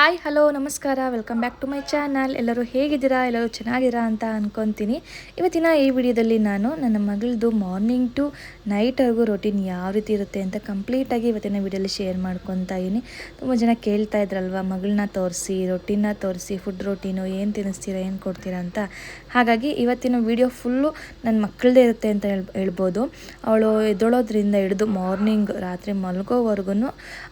Hi hello ನಮಸ್ಕಾರ. Welcome back to my channel ಎಲ್ಲರೂ ಹೇಗಿದ್ದೀರಾ? ಎಲ್ಲರೂ ಚೆನ್ನಾಗಿರಾ ಅಂತ ಅಂದ್ಕೊತೀನಿ ಇವತ್ತಿನ ಈ ವಿಡಿಯೋದಲ್ಲಿ ನಾನು ನನ್ನ ಮಗಳದು ಮಾರ್ನಿಂಗ್ ಟು ನೈಟ್ವರೆಗೂ ರೊಟೀನ್ ಯಾವ ರೀತಿ ಇರುತ್ತೆ ಅಂತ ಕಂಪ್ಲೀಟಾಗಿ ಇವತ್ತಿನ ವಿಡಿಯೋಲಿ ಶೇರ್ ಮಾಡ್ಕೊತಾ ಇದ್ದೀನಿ ತುಂಬ ಜನ ಕೇಳ್ತಾ ಇದ್ರಲ್ವ, ಮಗಳನ್ನ ತೋರಿಸಿ ರೊಟೀನ ತೋರಿಸಿ ಫುಡ್ ರೊಟೀನು ಏನು ತಿನ್ನಿಸ್ತೀರಾ, ಏನು ಕೊಡ್ತೀರಾ ಅಂತ. ಹಾಗಾಗಿ ಇವತ್ತಿನ ವಿಡಿಯೋ ಫುಲ್ಲು ನನ್ನ ಮಕ್ಕಳದೇ ಇರುತ್ತೆ ಅಂತ ಹೇಳ್ ಹೇಳ್ಬೋದು. ಅವಳು ಎದ್ದೊಳೋದ್ರಿಂದ ಹಿಡಿದು ಮಾರ್ನಿಂಗ್ ರಾತ್ರಿ ಮಲ್ಗೋವರೆಗೂ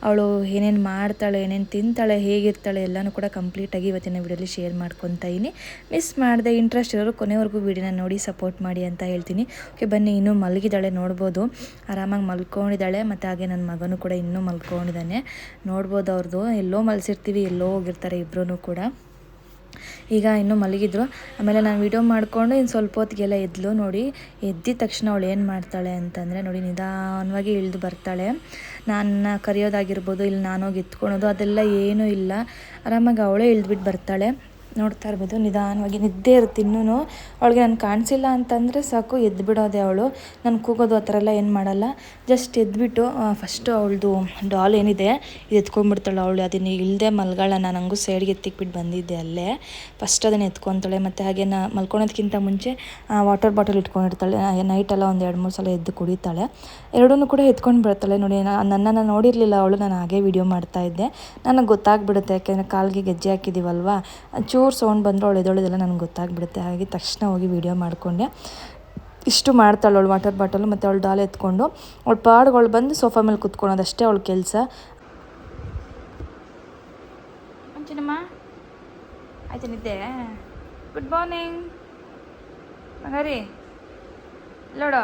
ಅವಳು ಏನೇನು ಮಾಡ್ತಾಳೆ, ಏನೇನು ತಿಂತಾಳೆ ಹೇಗಿರ್ತಾಳೆ ಎಲ್ಲನೂ ಕೂಡ ಕಂಪ್ಲೀಟಾಗಿ ಇವತ್ತಿನ ವಿಡಿಯೋಲಿ ಶೇರ್ ಮಾಡ್ಕೊತಾ ಇದ್ದೀನಿ. ಮಿಸ್ ಮಾಡಿದೆ ಇಂಟ್ರೆಸ್ಟ್ ಇರೋರು ಕೊನೆವರೆಗೂ ವಿಡಿಯೋನ ನೋಡಿ ಸಪೋರ್ಟ್ ಮಾಡಿ ಅಂತ ಹೇಳ್ತೀನಿ. ಓಕೆ ಬನ್ನಿ, ಇನ್ನೂ ಮಲಗಿದ್ದಾಳೆ, ನೋಡ್ಬೋದು. ಆರಾಮಾಗಿ ಮಲ್ಕೊಂಡಿದ್ದಾಳೆ, ಮತ್ತು ಹಾಗೆ ನನ್ನ ಮಗನೂ ಕೂಡ ಇನ್ನೂ ಮಲ್ಕೊಂಡಿದ್ದಾನೆ. ನೋಡ್ಬೋದು ಅವ್ರದ್ದು ಎಲ್ಲೋ ಮಲಸಿರ್ತೀವಿ, ಎಲ್ಲೋ ಹೋಗಿರ್ತಾರೆ ಇಬ್ಬರೂ ಕೂಡ. ಈಗ ಇನ್ನೂ ಮಲಗಿದ್ರು. ಆಮೇಲೆ ನಾನು ವಿಡಿಯೋ ಮಾಡಿಕೊಂಡು ಇನ್ನು ಸ್ವಲ್ಪ ಹೊತ್ತಿಗೆಲ್ಲ ಎದ್ಲು ನೋಡಿ, ಎದ್ದಿದ ತಕ್ಷಣ ಅವಳು ಏನು ಮಾಡ್ತಾಳೆ ಅಂತಂದರೆ ನೋಡಿ ನಿಧಾನವಾಗಿ ಇಳಿದು ಬರ್ತಾಳೆ. ನನ್ನ ಕರೆಯೋದಾಗಿರ್ಬೋದು, ಇಲ್ಲಿ ನಾನೋಗಿ ಎತ್ಕೊಳೋದು, ಅದೆಲ್ಲ ಏನೂ ಇಲ್ಲ. ಆರಾಮಾಗಿ ಅವಳೇ ಇಳಿದ್ಬಿಟ್ಟು ಬರ್ತಾಳೆ. ನೋಡ್ತಾ ಇರ್ಬೋದು, ನಿಧಾನವಾಗಿ ನಿದ್ದೆ ಇರುತ್ತೆ ಇನ್ನೂ ಅವಳಿಗೆ ನಾನು ಕಾಣಿಸಿಲ್ಲ ಅಂತಂದರೆ ಸಾಕು ಎದ್ದು ಬಿಡೋದೆ ಅವಳು. ನಾನು ಕೂಗೋದು ಆ ಥರ ಎಲ್ಲ ಏನು ಮಾಡಲ್ಲ. ಜಸ್ಟ್ ಎದ್ಬಿಟ್ಟು ಫಸ್ಟು ಅವಳದು ಡಾಲ್ ಏನಿದೆ, ಇದು ಎತ್ಕೊಂಡ್ಬಿಡ್ತಾಳೆ ಅವಳು. ಅದನ್ನು ಇಲ್ಲದೆ ಮಲ್ಗಾಳ ನಾನು ಹಂಗೂ ಸೈಡ್ಗೆ ಎತ್ತಿಕ್ಬಿಟ್ಟು ಬಂದಿದ್ದೆ ಅಲ್ಲೇ. ಫಸ್ಟ್ ಅದನ್ನು ಎತ್ಕೊತಾಳೆ, ಮತ್ತು ಹಾಗೆ ನಾ ಮಲ್ಕೊಳೋದಕ್ಕಿಂತ ಮುಂಚೆ ವಾಟರ್ ಬಾಟಲ್ ಇಟ್ಕೊಂಡಿರ್ತಾಳೆ. ನೈಟೆಲ್ಲ ಒಂದು ಎರಡು ಮೂರು ಸಲ ಎದ್ದು ಕುಡಿತಾಳೆ. ಎರಡೂ ಕೂಡ ಎತ್ಕೊಂಡು ಬರ್ತಾಳೆ ನೋಡಿ. ನನ್ನನ್ನು ನೋಡಿರಲಿಲ್ಲ ಅವಳು, ನಾನು ಹಾಗೆ ವಿಡಿಯೋ ಮಾಡ್ತಾ ಇದ್ದೆ. ನನಗೆ ಗೊತ್ತಾಗ್ಬಿಡುತ್ತೆ, ಯಾಕೆಂದರೆ ಕಾಲಿಗೆ ಗೆಜ್ಜೆ ಹಾಕಿದ್ದೀವಲ್ವಾ ಚೂರು ಸೌಂಡ್ ಬಂದರೂ ಅವಳು ಎದೊಳೆದೆಲ್ಲ ನನಗೆ ಗೊತ್ತಾಗ್ಬಿಡುತ್ತೆ. ಹಾಗೆ ತಕ್ಷಣ ಹೋಗಿ ವಿಡಿಯೋ ಮಾಡಿಕೊಂಡೆ. ಇಷ್ಟು ಮಾಡ್ತಾಳೆ ಅವಳು, ವಾಟರ್ ಬಾಟಲು ಮತ್ತು ಅವಳು ಡಾಲ್ ಎತ್ಕೊಂಡು. ಅವಳು ಪಾಡ್ಗಳು ಬಂದು ಸೋಫಾ ಮೇಲೆ ಕುತ್ಕೊಳೋದಷ್ಟೇ ಅವಳ ಕೆಲಸ. ಆಯ್ತು, ನಿದ್ದೆ. ಗುಡ್ ಮಾರ್ನಿಂಗ್ ಮಗರಿ ನೋಡೋ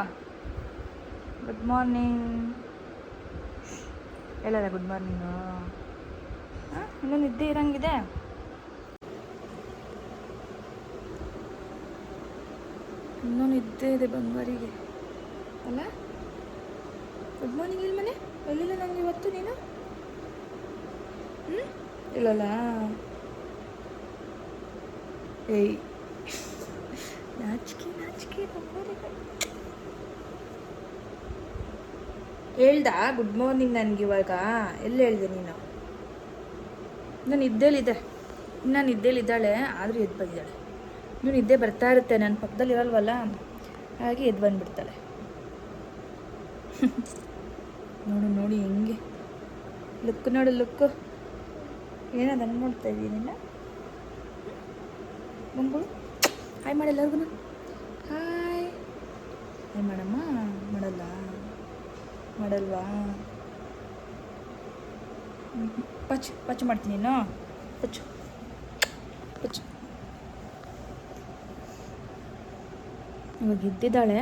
ಗುಡ್ ಮಾರ್ನಿಂಗ್ ಹೇಳಲ್ಲ ಗುಡ್ ಮಾರ್ನಿಂಗು ಹಾಂ, ಇನ್ನೂ ನಿದ್ದೆ ಇರಂಗಿದೆ. ಇನ್ನೂ ನಿದ್ದೆ ಇದೆ ಬಂಗಾರಿಗೆ. ಅಲ್ಲ? ಗುಡ್ ಮಾರ್ನಿಂಗ್ ಇಲ್ಲಿ ಮನೆ. ಎಲ್ಲಿಲ್ಲ ನಂಗೆ ಇವತ್ತು ನೀನು? ಹ್ಞೂ ಇಲ್ಲಲ್ಲ? ಏಯ್. ನಾಚಿಕೆ ನಾಚಿಕೆ ಬಂಗಾರಿಗೆ ಹೇಳ್ದ? ಗುಡ್ ಮಾರ್ನಿಂಗ್ ನನಗೆ ಇವಾಗ. ಎಲ್ಲಿ ಹೇಳ್ದೆ ನೀನು? ನಾನು ನಿದ್ದೇಲಿದ್ದೆ ಇನ್ನು ನಿದ್ದೇಲಿದ್ದಾಳೆ ಆದರೂ ಎದ್ದು ಬಂದಿದ್ದಾಳೆ ನೀವು ನಿದ್ದೆ ಬರ್ತಾ ಇರುತ್ತೆ. ನನ್ನ ಪಕ್ಕದಲ್ಲಿ ಇರಲ್ವಲ್ಲ? ಹಾಗೆ ಎದ್ದು ಬಂದುಬಿಡ್ತಾಳೆ. ನೋಡು, ನೋಡಿ ಹೆಂಗೆ. ಲುಕ್ ನೋಡು, ಲುಕ್ಕು. ಏನದು ನೋಡ್ತಾ ಇದ್ದೀನಿಲ್ಲ ಬಂದ್ಬಿಡು. ಹಾಯ್ ಮಾಡಿ ಎಲ್ಲರಿಗೂ ಹಾಯ್ ಹಾಯ್ ಮಾಡಮ್ಮ ಮಾಡಲ್ವಾ? ಪಚ್ ಪಚ್ಚು ಮಾಡ್ತೀನಿ ನೀನು ಪಚ್ಚು ಪಚ್ಚು ಇವಾಗ ಇದ್ದಿದ್ದಾಳೆ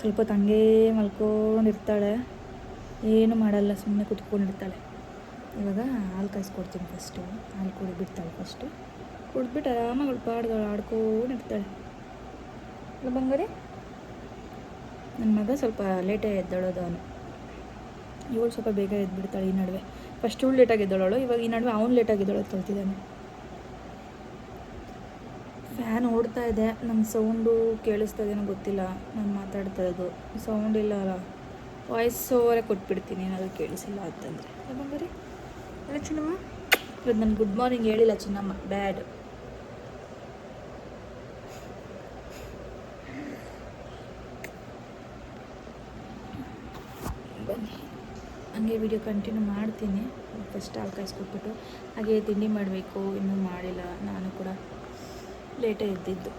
ಸ್ವಲ್ಪ ತಂಗೇ ಮಲ್ಕೊಂಡಿರ್ತಾಳೆ. ಏನು ಮಾಡಲ್ಲ ಸುಮ್ಮನೆ ಕುತ್ಕೊಂಡಿರ್ತಾಳೆ. ಇವಾಗ ಹಾಲು ಕಾಯಿಸ್ಕೊಡ್ತೀನಿ ಫಸ್ಟು ಹಾಲು ಕುಡಿದ್ಬಿಡ್ತಾಳೆ ಫಸ್ಟು ಕುಡಿದ್ಬಿಟ್ಟು ಆರಾಮಾಗಿ ಅವಳು ಆಡ್ಕೊಂಡಿರ್ತಾಳೆ. ಬಂಗಾರಿ? ನನ್ನ ಮಗ ಸ್ವಲ್ಪ ಲೇಟೇ ಎದ್ದಳೋದು ಅವನು. ಇವಳು ಸ್ವಲ್ಪ ಬೇಗ ಎದ್ಬಿಡ್ತಾಳೆ ಈ ನಡುವೆ. ಫಸ್ಟ್ ಇವಳು ಲೇಟಾಗಿ ಎದ್ದಳೋಳು, ಇವಾಗ ಈ ನಡುವೆ ಅವ್ನು ಲೇಟಾಗಿ ಎದ್ದಳೋದು ಕಲ್ತಿದ್ದಾನೆ ಫ್ಯಾನ್ ಓಡ್ತಾ ಇದೆ ನಮ್ಮ ಸೌಂಡು ಕೇಳಿಸ್ತಾ ಇದೇನೋ ಗೊತ್ತಿಲ್ಲ, ನಾನು ಮಾತಾಡ್ತಾ ಇರೋದು. ಸೌಂಡ್ ಇಲ್ಲ ಅಲ್ಲ ವಾಯ್ಸ್ ಓವರೇ ಕೊಟ್ಬಿಡ್ತೀನಿ, ಏನಾದರೂ ಕೇಳಿಸಿಲ್ಲ ಅಂತಂದರೆ. ಬಂಗಾರಿ ಅಲ್ಲ ಚಿನ್ನಮ್ಮ? ಇವತ್ತು ನಾನು ಗುಡ್ ಮಾರ್ನಿಂಗ್ ಹೇಳಿಲ್ಲ ಚಿನ್ನಮ್ಮ ಬ್ಯಾಡ್ ಬನ್ನಿ ಹಂಗೆ ವಿಡಿಯೋ ಕಂಟಿನ್ಯೂ ಮಾಡ್ತೀನಿ. ಫಸ್ಟ್ ಹಾಲು ಕಾಯಿಸ್ಕೊಟ್ಬಿಟ್ಟು, ಹಾಗೆ ತಿಂಡಿ ಮಾಡಬೇಕು, ಇನ್ನೂ ಮಾಡಿಲ್ಲ. ನಾನು ಕೂಡ ಲೇಟೇ ಇದ್ದಿದ್ದು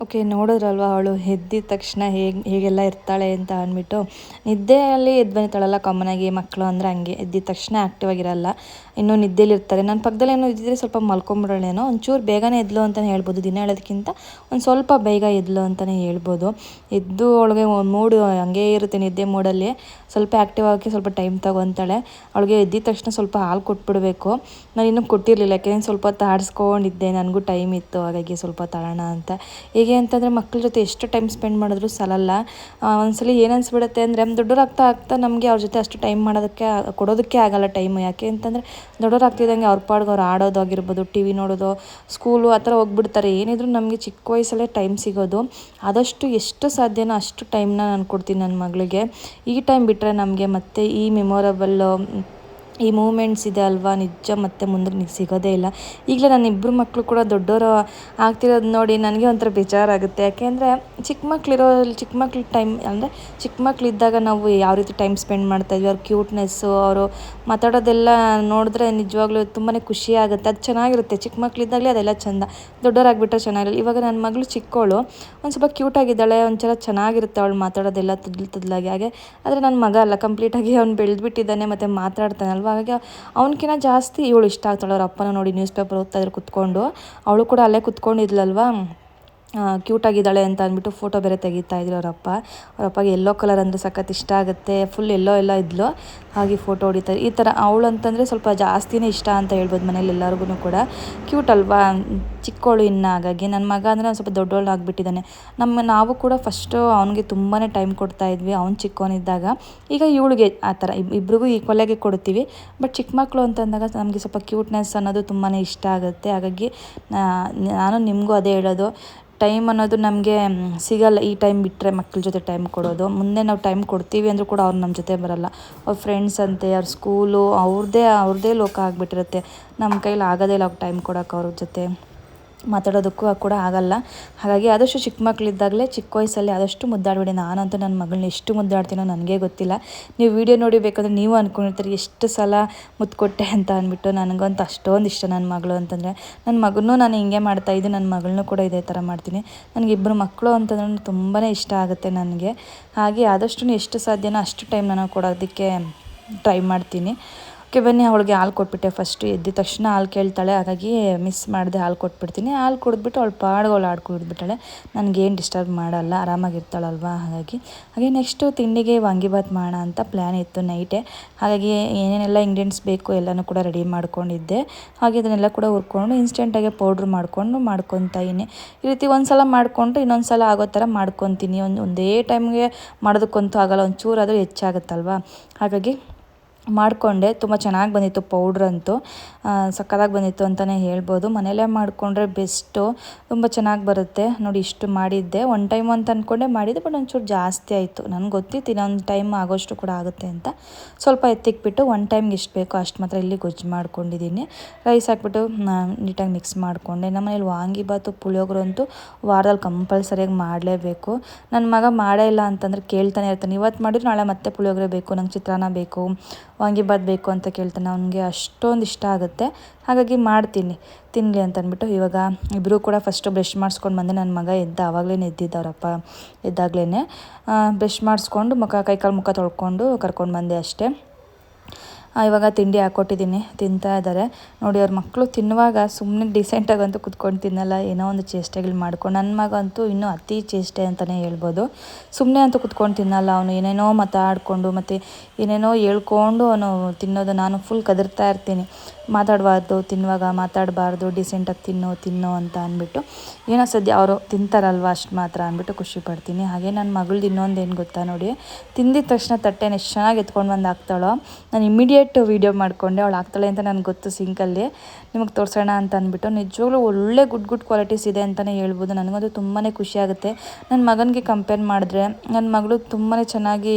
ಓಕೆ, ನೋಡಿದ್ರಲ್ವ ಅವಳು? ಎದ್ದಿದ ತಕ್ಷಣ ಹೇಗೆ, ಹೇಗೆಲ್ಲ ಇರ್ತಾಳೆ ಅಂತ ಅಂದ್ಬಿಟ್ಟು. ನಿದ್ದೆಯಲ್ಲಿ ಎದ್ದು ಬಂದಿರ್ತಾಳಲ್ಲ ಕಾಮನಾಗಿ, ಮಕ್ಕಳು ಅಂದರೆ ಹಂಗೆ. ಎದ್ದಿದ ತಕ್ಷಣ ಆ್ಯಕ್ಟಿವ್ ಆಗಿರಲ್ಲ. ಇನ್ನೂ ಇರ್ತಾರೆ ನನ್ನ ಪಕ್ಕದಲ್ಲಿ ಏನೋ ಇದ್ದಿದ್ರೆ ಸ್ವಲ್ಪ ಮಲ್ಕೊಂಬಿಡೋಳೇನೋ ಒಂಚೂರು ಬೇಗನೆ ಎದ್ಲು ಅಂತಲೇ ಹೇಳ್ಬೋದು. ದಿನ ಹೇಳೋದಕ್ಕಿಂತ ಒಂದು ಸ್ವಲ್ಪ ಬೇಗ ಎದ್ಲು ಅಂತಲೇ ಹೇಳ್ಬೋದು. ಎದ್ದು ಅವಳಿಗೆ ಮೂಡು ಹಂಗೇ ಇರುತ್ತೆ ನಿದ್ದೆ ಮೂಡಲ್ಲಿ. ಸ್ವಲ್ಪ ಆ್ಯಕ್ಟಿವ್ ಆಗೋಕ್ಕೆ ಸ್ವಲ್ಪ ಟೈಮ್ ತಗೊಂತಾಳೆ. ಅವಳಿಗೆ ಎದ್ದಿದ ತಕ್ಷಣ ಸ್ವಲ್ಪ ಹಾಲು ಕೊಟ್ಬಿಡಬೇಕು. ನಾನು ಇನ್ನೂ ಕೊಟ್ಟಿರಲಿಲ್ಲ. ಯಾಕೆಂದ್ರೆ ಸ್ವಲ್ಪ ಹೊತ್ತು ನನಗೂ ಟೈಮ್ ಇತ್ತು. ಹಾಗಾಗಿ ಸ್ವಲ್ಪ ತಳಣ ಅಂತ. ಹೇಗೆ ಅಂತಂದರೆ ಮಕ್ಕಳ ಜೊತೆ ಎಷ್ಟು ಟೈಮ್ ಸ್ಪೆಂಡ್ ಮಾಡಿದ್ರು ಸಲಲ್ಲ. ಒಂದ್ಸಲಿ ಏನು ಅನ್ಸ್ಬಿಡುತ್ತೆ ಅಂದರೆ ದೊಡ್ಡವರಾಗ್ತಾ ಆಗ್ತಾ ನಮಗೆ ಅವ್ರ ಜೊತೆ ಅಷ್ಟು ಟೈಮ್ ಮಾಡೋದಕ್ಕೆ ಕೊಡೋದಕ್ಕೆ ಆಗಲ್ಲ ಟೈಮ್ ಯಾಕೆ ಅಂತಂದರೆ ದೊಡ್ಡವರಾಗ್ತಿದ್ದಂಗೆ ಅವ್ರ ಪಾಡ್ಗೆ ಅವ್ರು ಆಡೋದಾಗಿರ್ಬೋದು ಟಿ ವಿ ನೋಡೋದು ಸ್ಕೂಲು ಆ ಥರ ಹೋಗ್ಬಿಡ್ತಾರೆ. ಏನಿದ್ರು ನಮಗೆ ಚಿಕ್ಕ ವಯಸ್ಸಲ್ಲೇ ಟೈಮ್ ಸಿಗೋದು. ಆದಷ್ಟು ಎಷ್ಟು ಸಾಧ್ಯನೋ ಅಷ್ಟು ಟೈಮ್ನ ನಾನು ಕೊಡ್ತೀನಿ ನನ್ನ ಮಗಳಿಗೆ. ಈ ಟೈಮ್ ಬಿಟ್ಟರೆ ನಮಗೆ ಮತ್ತೆ ಈ ಮೆಮೊರಬಲ್ ಈ ಮೂಮೆಂಟ್ಸ್ ಇದೆ ಅಲ್ವಾ? ನಿಜ ಮತ್ತೆ ಮುಂದಕ್ಕೆ ನಿಮ್ಗೆ ಸಿಗೋದೇ ಇಲ್ಲ. ಈಗಲೇ ನನ್ನ ಇಬ್ಬರು ಮಕ್ಕಳು ಕೂಡ ದೊಡ್ಡವರು ಆಗ್ತಿರೋದು ನೋಡಿ ನನಗೆ ಒಂಥರ ಬೇಜಾರಾಗುತ್ತೆ. ಯಾಕೆಂದರೆ ಚಿಕ್ಕ ಮಕ್ಕಳಿರೋ ಚಿಕ್ಕ ಮಕ್ಳ ಟೈಮ್ ಅಂದರೆ ಚಿಕ್ಕ ಮಕ್ಕಳಿದ್ದಾಗ ನಾವು ಯಾವ ರೀತಿ ಟೈಮ್ ಸ್ಪೆಂಡ್ ಮಾಡ್ತಾಯಿದ್ವಿ ಅವ್ರ ಕ್ಯೂಟ್ನೆಸ್ಸು, ಅವರು ಮಾತಾಡೋದೆಲ್ಲ ನೋಡಿದ್ರೆ ನಿಜವಾಗ್ಲೂ ತುಂಬಾ ಖುಷಿ ಆಗುತ್ತೆ. ಅದು ಚೆನ್ನಾಗಿರುತ್ತೆ. ಚಿಕ್ಕ ಮಕ್ಕಳಿದ್ದಾಗಲೇ ಅದೆಲ್ಲ ಚೆಂದ. ದೊಡ್ಡವರಾಗ್ಬಿಟ್ರೆ ಚೆನ್ನಾಗಿರಲ್ಲ. ಇವಾಗ ನನ್ನ ಮಗಳು ಚಿಕ್ಕವಳು ಒಂದು ಸ್ವಲ್ಪ ಕ್ಯೂಟಾಗಿದ್ದಾಳೆ ಒಂಥರ ಚೆನ್ನಾಗಿರುತ್ತೆ ಅವಳು ಮಾತಾಡೋದೆಲ್ಲ, ತುದ್ಲು ತುದ್ಲಾಗಿ. ಹಾಗೆ, ಆದರೆ ನನ್ನ ಮಗ ಅಲ್ಲ. ಕಂಪ್ಲೀಟಾಗಿ ಅವ್ನು ಬೆಳೆದ್ಬಿಟ್ಟಿದ್ದಾನೆ, ಮತ್ತು ಮಾತಾಡ್ತಾನಲ್ವ ಹಾಗಾಗಿ ಅವನಕಿನ್ನ ಜಾಸ್ತಿ ಇವಳು ಇಷ್ಟ ಆಗ್ತಾಳೆ. ಅವ್ರ ಅಪ್ಪನ ನೋಡಿ ನ್ಯೂಸ್ ಪೇಪರ್ ಓದ್ತಾ ಇದ್ರು ಕುತ್ಕೊಂಡು. ಅವಳು ಕೂಡ ಅಲ್ಲೇ ಕುತ್ಕೊಂಡಿದ್ಲಲ್ವಾ? ಕ್ಯೂಟಾಗಿದ್ದಾಳೆ ಅಂತ ಅಂದ್ಬಿಟ್ಟು ಫೋಟೋ ಬೇರೆ ತೆಗಿತಾ ಇದ್ರು ಅವರಪ್ಪ ಅವರಪ್ಪಗೆ ಎಲ್ಲೋ ಕಲರ್ ಅಂದರೆ ಸಖತ್ ಇಷ್ಟ ಆಗುತ್ತೆ. ಫುಲ್ ಎಲ್ಲೋ ಎಲ್ಲ ಇದ್ಲು. ಹಾಗೆ ಫೋಟೋ ಹೊಡಿತಾರೆ ಈ ಥರ ಅವಳು ಅಂತಂದರೆ ಸ್ವಲ್ಪ ಜಾಸ್ತಿನೇ ಇಷ್ಟ ಅಂತ ಹೇಳ್ಬೋದು ಮನೇಲಿ ಎಲ್ಲರಿಗೂ ಕೂಡ. ಕ್ಯೂಟ್ ಅಲ್ವಾ? ಚಿಕ್ಕವಳು ಇನ್ನು ಹಾಗಾಗಿ. ನನ್ನ ಮಗ ಅಂದರೆ ಸ್ವಲ್ಪ ದೊಡ್ಡವಳು ಆಗಿಬಿಟ್ಟಿದ್ದಾನೆ. ನಮ್ಮ ನಾವು ಕೂಡ ಫಸ್ಟು ಅವನಿಗೆ ತುಂಬಾ ಟೈಮ್ ಕೊಡ್ತಾ ಇದ್ವಿ. ಅವ್ನು ಚಿಕ್ಕವನಿದ್ದಾಗ ಈಗ ಇವಳಿಗೆ ಆ ಥರ ಇಬ್ರಿಗೂ ಈಕ್ವಲಾಗಿ ಕೊಡ್ತೀವಿ. ಬಟ್ ಚಿಕ್ಕ ಮಕ್ಕಳು ಅಂತಂದಾಗ ನಮಗೆ ಸ್ವಲ್ಪ ಕ್ಯೂಟ್ನೆಸ್ ಅನ್ನೋದು ತುಂಬಾ ಇಷ್ಟ ಆಗುತ್ತೆ. ಹಾಗಾಗಿ ನಾನು ನಿಮಗೂ ಅದೇ ಹೇಳೋದು. ಟೈಮ್ ಅನ್ನೋದು ನಮಗೆ ಸಿಗಲ್ಲ ಈ ಟೈಮ್ ಬಿಟ್ಟರೆ ಮಕ್ಕಳ ಜೊತೆ ಟೈಮ್ ಕೊಡೋದು. ಮುಂದೆ ನಾವು ಟೈಮ್ ಕೊಡ್ತೀವಿ ಅಂದರೂ ಕೂಡ ಅವ್ರು ನಮ್ಮ ಜೊತೆ ಬರಲ್ಲ. ಅವ್ರ ಫ್ರೆಂಡ್ಸ್ ಅಂತೆ, ಅವ್ರ ಸ್ಕೂಲು ಅವ್ರದ್ದೇ ಅವ್ರದ್ದೇ ಲೋಕ ಆಗಿಬಿಟ್ಟಿರುತ್ತೆ. ನಮ್ಮ ಕೈಲಿ ಆಗೋದೇ ಇಲ್ಲ ಅವ್ರಿಗೆ ಟೈಮ್ ಕೊಡೋಕೆ ಅವ್ರ ಜೊತೆ. ಮಾತಾಡೋದಕ್ಕೂ ಕೂಡ ಆಗಲ್ಲ. ಹಾಗಾಗಿ ಆದಷ್ಟು ಚಿಕ್ಕ ಮಕ್ಕಳಿದ್ದಾಗಲೇ, ಚಿಕ್ಕ ವಯಸ್ಸಲ್ಲಿ ಆದಷ್ಟು ಮುದ್ದಾಡಬೇಡಿ. ನಾನಂತೂ ನನ್ನ ಮಗಳನ್ನ ಎಷ್ಟು ಮುದ್ದಾಡ್ತೀನೋ ನನಗೆ ಗೊತ್ತಿಲ್ಲ. ನೀವು ವಿಡಿಯೋ ನೋಡಿ ಬೇಕಂದ್ರೆ ನೀವು ಅಂದ್ಕೊಂಡಿರ್ತೀರಿ ಎಷ್ಟು ಸಲ ಮುತ್ತು ಕೊಟ್ಟೆ ಅಂತ ಅಂದ್ಬಿಟ್ಟು ನನಗಂತೂ ಅಷ್ಟೊಂದು ಇಷ್ಟ ನನ್ನ ಮಗಳು ಅಂತಂದರೆ ನನ್ನ ಮಗನೂ ನಾನು ಹಿಂಗೆ ಮಾಡ್ತಾಯಿದ್ದು ನನ್ನ ಮಗಳನ್ನೂ ಕೂಡ ಇದೇ ಥರ ಮಾಡ್ತೀನಿ. ನನಗಿಬ್ಬರು ಮಕ್ಕಳು ಅಂತಂದ್ರೆ ತುಂಬಾ ಇಷ್ಟ ಆಗುತ್ತೆ ನನಗೆ. ಹಾಗೆ ಆದಷ್ಟು ಎಷ್ಟು ಸಾಧ್ಯನೋ ಅಷ್ಟು ಟೈಮ್ ನಾನು ಕೊಡೋದಕ್ಕೆ ಟ್ರೈ ಮಾಡ್ತೀನಿ. ಓಕೆ ಬನ್ನಿ, ಅವಳಿಗೆ ಹಾಲು ಕೊಟ್ಬಿಟ್ಟೆ. ಫಸ್ಟು ಎದ್ದ ತಕ್ಷಣ ಹಾಲು ಕೇಳ್ತಾಳೆ. ಹಾಗಾಗಿ ಮಿಸ್ ಮಾಡಿದೆ ಹಾಲು ಕೊಟ್ಬಿಡ್ತೀನಿ. ಹಾಲು ಕುಡಿದ್ಬಿಟ್ಟು ಅವಳು ಪಾಡ್ಗೆ ಅವಳು ಹಾಡು ಕುಡಿದ್ಬಿಟ್ಟಾಳೆ. ನನಗೇನು ಡಿಸ್ಟರ್ಬ್ ಮಾಡಲ್ಲ, ಆರಾಮಾಗಿರ್ತಾಳಲ್ವ? ಹಾಗಾಗಿ, ಹಾಗೆ ನೆಕ್ಸ್ಟು ತಿಂಡಿಗೆ ವಾಂಗಿಬಾತ್ ಮಾಡೋಣ ಅಂತ ಪ್ಲ್ಯಾನ್ ಇತ್ತು ನೈಟೇ ಹಾಗಾಗಿ, ಏನೇನೆಲ್ಲ ಇಂಗ್ರೀಡಿಯೆಂಟ್ಸ್ ಬೇಕು ಎಲ್ಲನೂ ಕೂಡ ರೆಡಿ ಮಾಡ್ಕೊಂಡಿದ್ದೆ. ಹಾಗೆ ಅದನ್ನೆಲ್ಲ ಕೂಡ ಹುರ್ಕೊಂಡು ಇನ್ಸ್ಟೆಂಟಾಗಿ ಪೌಡ್ರ್ ಮಾಡಿಕೊಂಡು ಮಾಡ್ಕೊತಾ ಈ ರೀತಿ ಒಂದು ಸಲ ಮಾಡಿಕೊಂಡು ಇನ್ನೊಂದು ಸಲ ಆಗೋ ಥರ ಮಾಡ್ಕೊತೀನಿ. ಒಂದು, ಒಂದೇ ಟೈಮ್ಗೆ ಮಾಡೋದಕ್ಕಂತೂ ಆಗಲ್ಲ. ಒಂಚೂರು ಆದರೂ ಹೆಚ್ಚಾಗುತ್ತಲ್ವ? ಹಾಗಾಗಿ ಮಾಡಿಕೊಂಡೆ. ತುಂಬ ಚೆನ್ನಾಗಿ ಬಂದಿತ್ತು ಪೌಡ್ರಂತೂ ಸಕ್ಕತ್ತಾಗಿ ಬಂದಿತ್ತು ಅಂತಲೇ ಹೇಳ್ಬೋದು. ಮನೆಯಲ್ಲೇ ಮಾಡಿಕೊಂಡ್ರೆ ಬೆಸ್ಟು. ತುಂಬ ಚೆನ್ನಾಗಿ ಬರುತ್ತೆ. ನೋಡಿ, ಇಷ್ಟು ಮಾಡಿದ್ದೆ. ಒನ್ ಟೈಮ್ ಅಂತ ಅಂದ್ಕೊಂಡೆ ಮಾಡಿದ್ದೆ ಬಟ್ ಒಂಚೂರು ಜಾಸ್ತಿ ಆಯಿತು. ನನಗೆ ಗೊತ್ತಿತ್ತು ಇನ್ನೊಂದು ಟೈಮ್ ಆಗೋಷ್ಟು ಕೂಡ ಆಗುತ್ತೆ ಅಂತ. ಸ್ವಲ್ಪ ಎತ್ತಿಕ್ಬಿಟ್ಟು ಒನ್ ಟೈಮ್ಗೆ ಎಷ್ಟು ಬೇಕೋ ಅಷ್ಟು ಮಾತ್ರ ಇಲ್ಲಿ ಗೊಜ್ಜು ಮಾಡ್ಕೊಂಡಿದ್ದೀನಿ. ರೈಸ್ ಹಾಕ್ಬಿಟ್ಟು ನೀಟಾಗಿ ಮಿಕ್ಸ್ ಮಾಡಿಕೊಂಡೆ. ನಮ್ಮ ಮನೇಲಿ ವಾಂಗಿಬಾತು ಪುಳಿಯೋಗರೆ ಅಂತೂ ವಾರದಲ್ಲಿ ಕಂಪಲ್ಸರಿಯಾಗಿ ಮಾಡಲೇಬೇಕು. ನನ್ನ ಮಗ ಮಾಡೇ ಇಲ್ಲ ಅಂತಂದರೆ ಕೇಳ್ತಾನೆ ಇರ್ತಾನೆ. ಇವತ್ತು ಮಾಡಿದ್ರು ನಾಳೆ ಮತ್ತೆ ಪುಳಿಯೋಗರೆ ಬೇಕು, ನಂಗೆ ಚಿತ್ರಾನ್ನ ಬೇಕು ವಾಂಗಿಬಾತ್ ಬೇಕು ಅಂತ ಕೇಳ್ತಾನೆ. ಅವನಿಗೆ ಅಷ್ಟೊಂದು ಇಷ್ಟ ಆಗುತ್ತೆ. ಹಾಗಾಗಿ ಮಾಡ್ತೀನಿ. ತಿನ್ನಲಿ ಅಂತ ಅಂದ್ಬಿಟ್ಟು ಇವಾಗ ಇಬ್ಬರೂ ಕೂಡ ಫಸ್ಟು ಬ್ರಷ್ ಮಾಡಿಸ್ಕೊಂಡು ಬಂದೆ ನನ್ನ ಮಗ ಎದ್ದ ಆವಾಗಲೇ ಎದ್ದಿದ್ದವರಪ್ಪ ಎದ್ದಾಗ್ಲೇ ಬ್ರಷ್ ಮಾಡಿಸ್ಕೊಂಡು ಮುಖ, ಕೈಕಾಲು ಮುಖ ತೊಳ್ಕೊಂಡು ಕರ್ಕೊಂಡು ಬಂದೆ ಅಷ್ಟೇ. ಇವಾಗ ತಿಂಡಿ ಹಾಕ್ಕೊಟ್ಟಿದ್ದೀನಿ ತಿಂತಾ ಇದ್ದಾರೆ. ನೋಡಿ ಅವ್ರ ಮಕ್ಕಳು ತಿನ್ನುವಾಗ ಸುಮ್ಮನೆ ಡಿಸೆಂಟಾಗಂತೂ ಕುತ್ಕೊಂಡು ತಿನ್ನಲ್ಲ, ಏನೋ ಒಂದು ಚೇಷ್ಟೆಗಳು ಮಾಡ್ಕೊಂಡು ನನ್ನ ಮಗ ಅಂತೂ ಇನ್ನೂ ಅತಿ ಚೇಷ್ಟೆ ಅಂತಲೇ ಹೇಳ್ಬೋದು. ಸುಮ್ಮನೆ ಅಂತೂ ಕುತ್ಕೊಂಡು ತಿನ್ನಲ್ಲ, ಅವನು ಏನೇನೋ ಮಾತಾಡಿಕೊಂಡು ಮತ್ತು ಏನೇನೋ ಹೇಳ್ಕೊಂಡು ಅವನು ತಿನ್ನೋದು ನಾನು ಫುಲ್ ಕದರ್ತಾ ಇರ್ತೀನಿ. ಮಾತಾಡಬಾರ್ದು, ತಿನ್ನುವಾಗ ಮಾತಾಡಬಾರ್ದು ಡಿಸೆಂಟಾಗಿ ತಿನ್ನೋ ತಿನ್ನೋ ಅಂತ ಅಂದ್ಬಿಟ್ಟು. ಏನೋ ಸದ್ಯ ಅವರು ತಿಂತಾರಲ್ವ ಅಷ್ಟು ಮಾತ್ರ ಅಂದ್ಬಿಟ್ಟು ಖುಷಿ ಪಡ್ತೀನಿ. ಹಾಗೆ ನನ್ನ ಮಗಳದ್ದು ಇನ್ನೊಂದು ಏನು ಗೊತ್ತಾ ನೋಡಿ, ತಿಂದಿದ ತಕ್ಷಣ ತಟ್ಟೆನ ಎಷ್ಟು ಚೆನ್ನಾಗಿ ಎತ್ಕೊಂಡು ಬಂದು ಹಾಕ್ತಾಳೋ, ನಾನು ಇಮಿಡಿಯೇಟ್ ವೀಡಿಯೋ ಮಾಡಿಕೊಂಡೆ, ಅವಳು ಹಾಕ್ತಾಳೆ ಅಂತ ನನಗೆ ಗೊತ್ತು ಸಿಂಕಲ್ಲಿ ನಿಮಗೆ ತೋರಿಸೋಣ ಅಂತ ಅಂದ್ಬಿಟ್ಟು, ನಿಜವಾಗ್ಲೂ ಒಳ್ಳೆ ಗುಡ್ ಗುಡ್ ಕ್ವಾಲಿಟೀಸ್ ಇದೆ ಅಂತಲೇ ಹೇಳ್ಬೋದು. ನನಗಂತೂ ತುಂಬಾ ಖುಷಿ ಆಗುತ್ತೆ. ನನ್ನ ಮಗನಿಗೆ ಕಂಪೇರ್ ಮಾಡಿದ್ರೆ ನನ್ನ ಮಗಳು ತುಂಬಾ ಚೆನ್ನಾಗಿ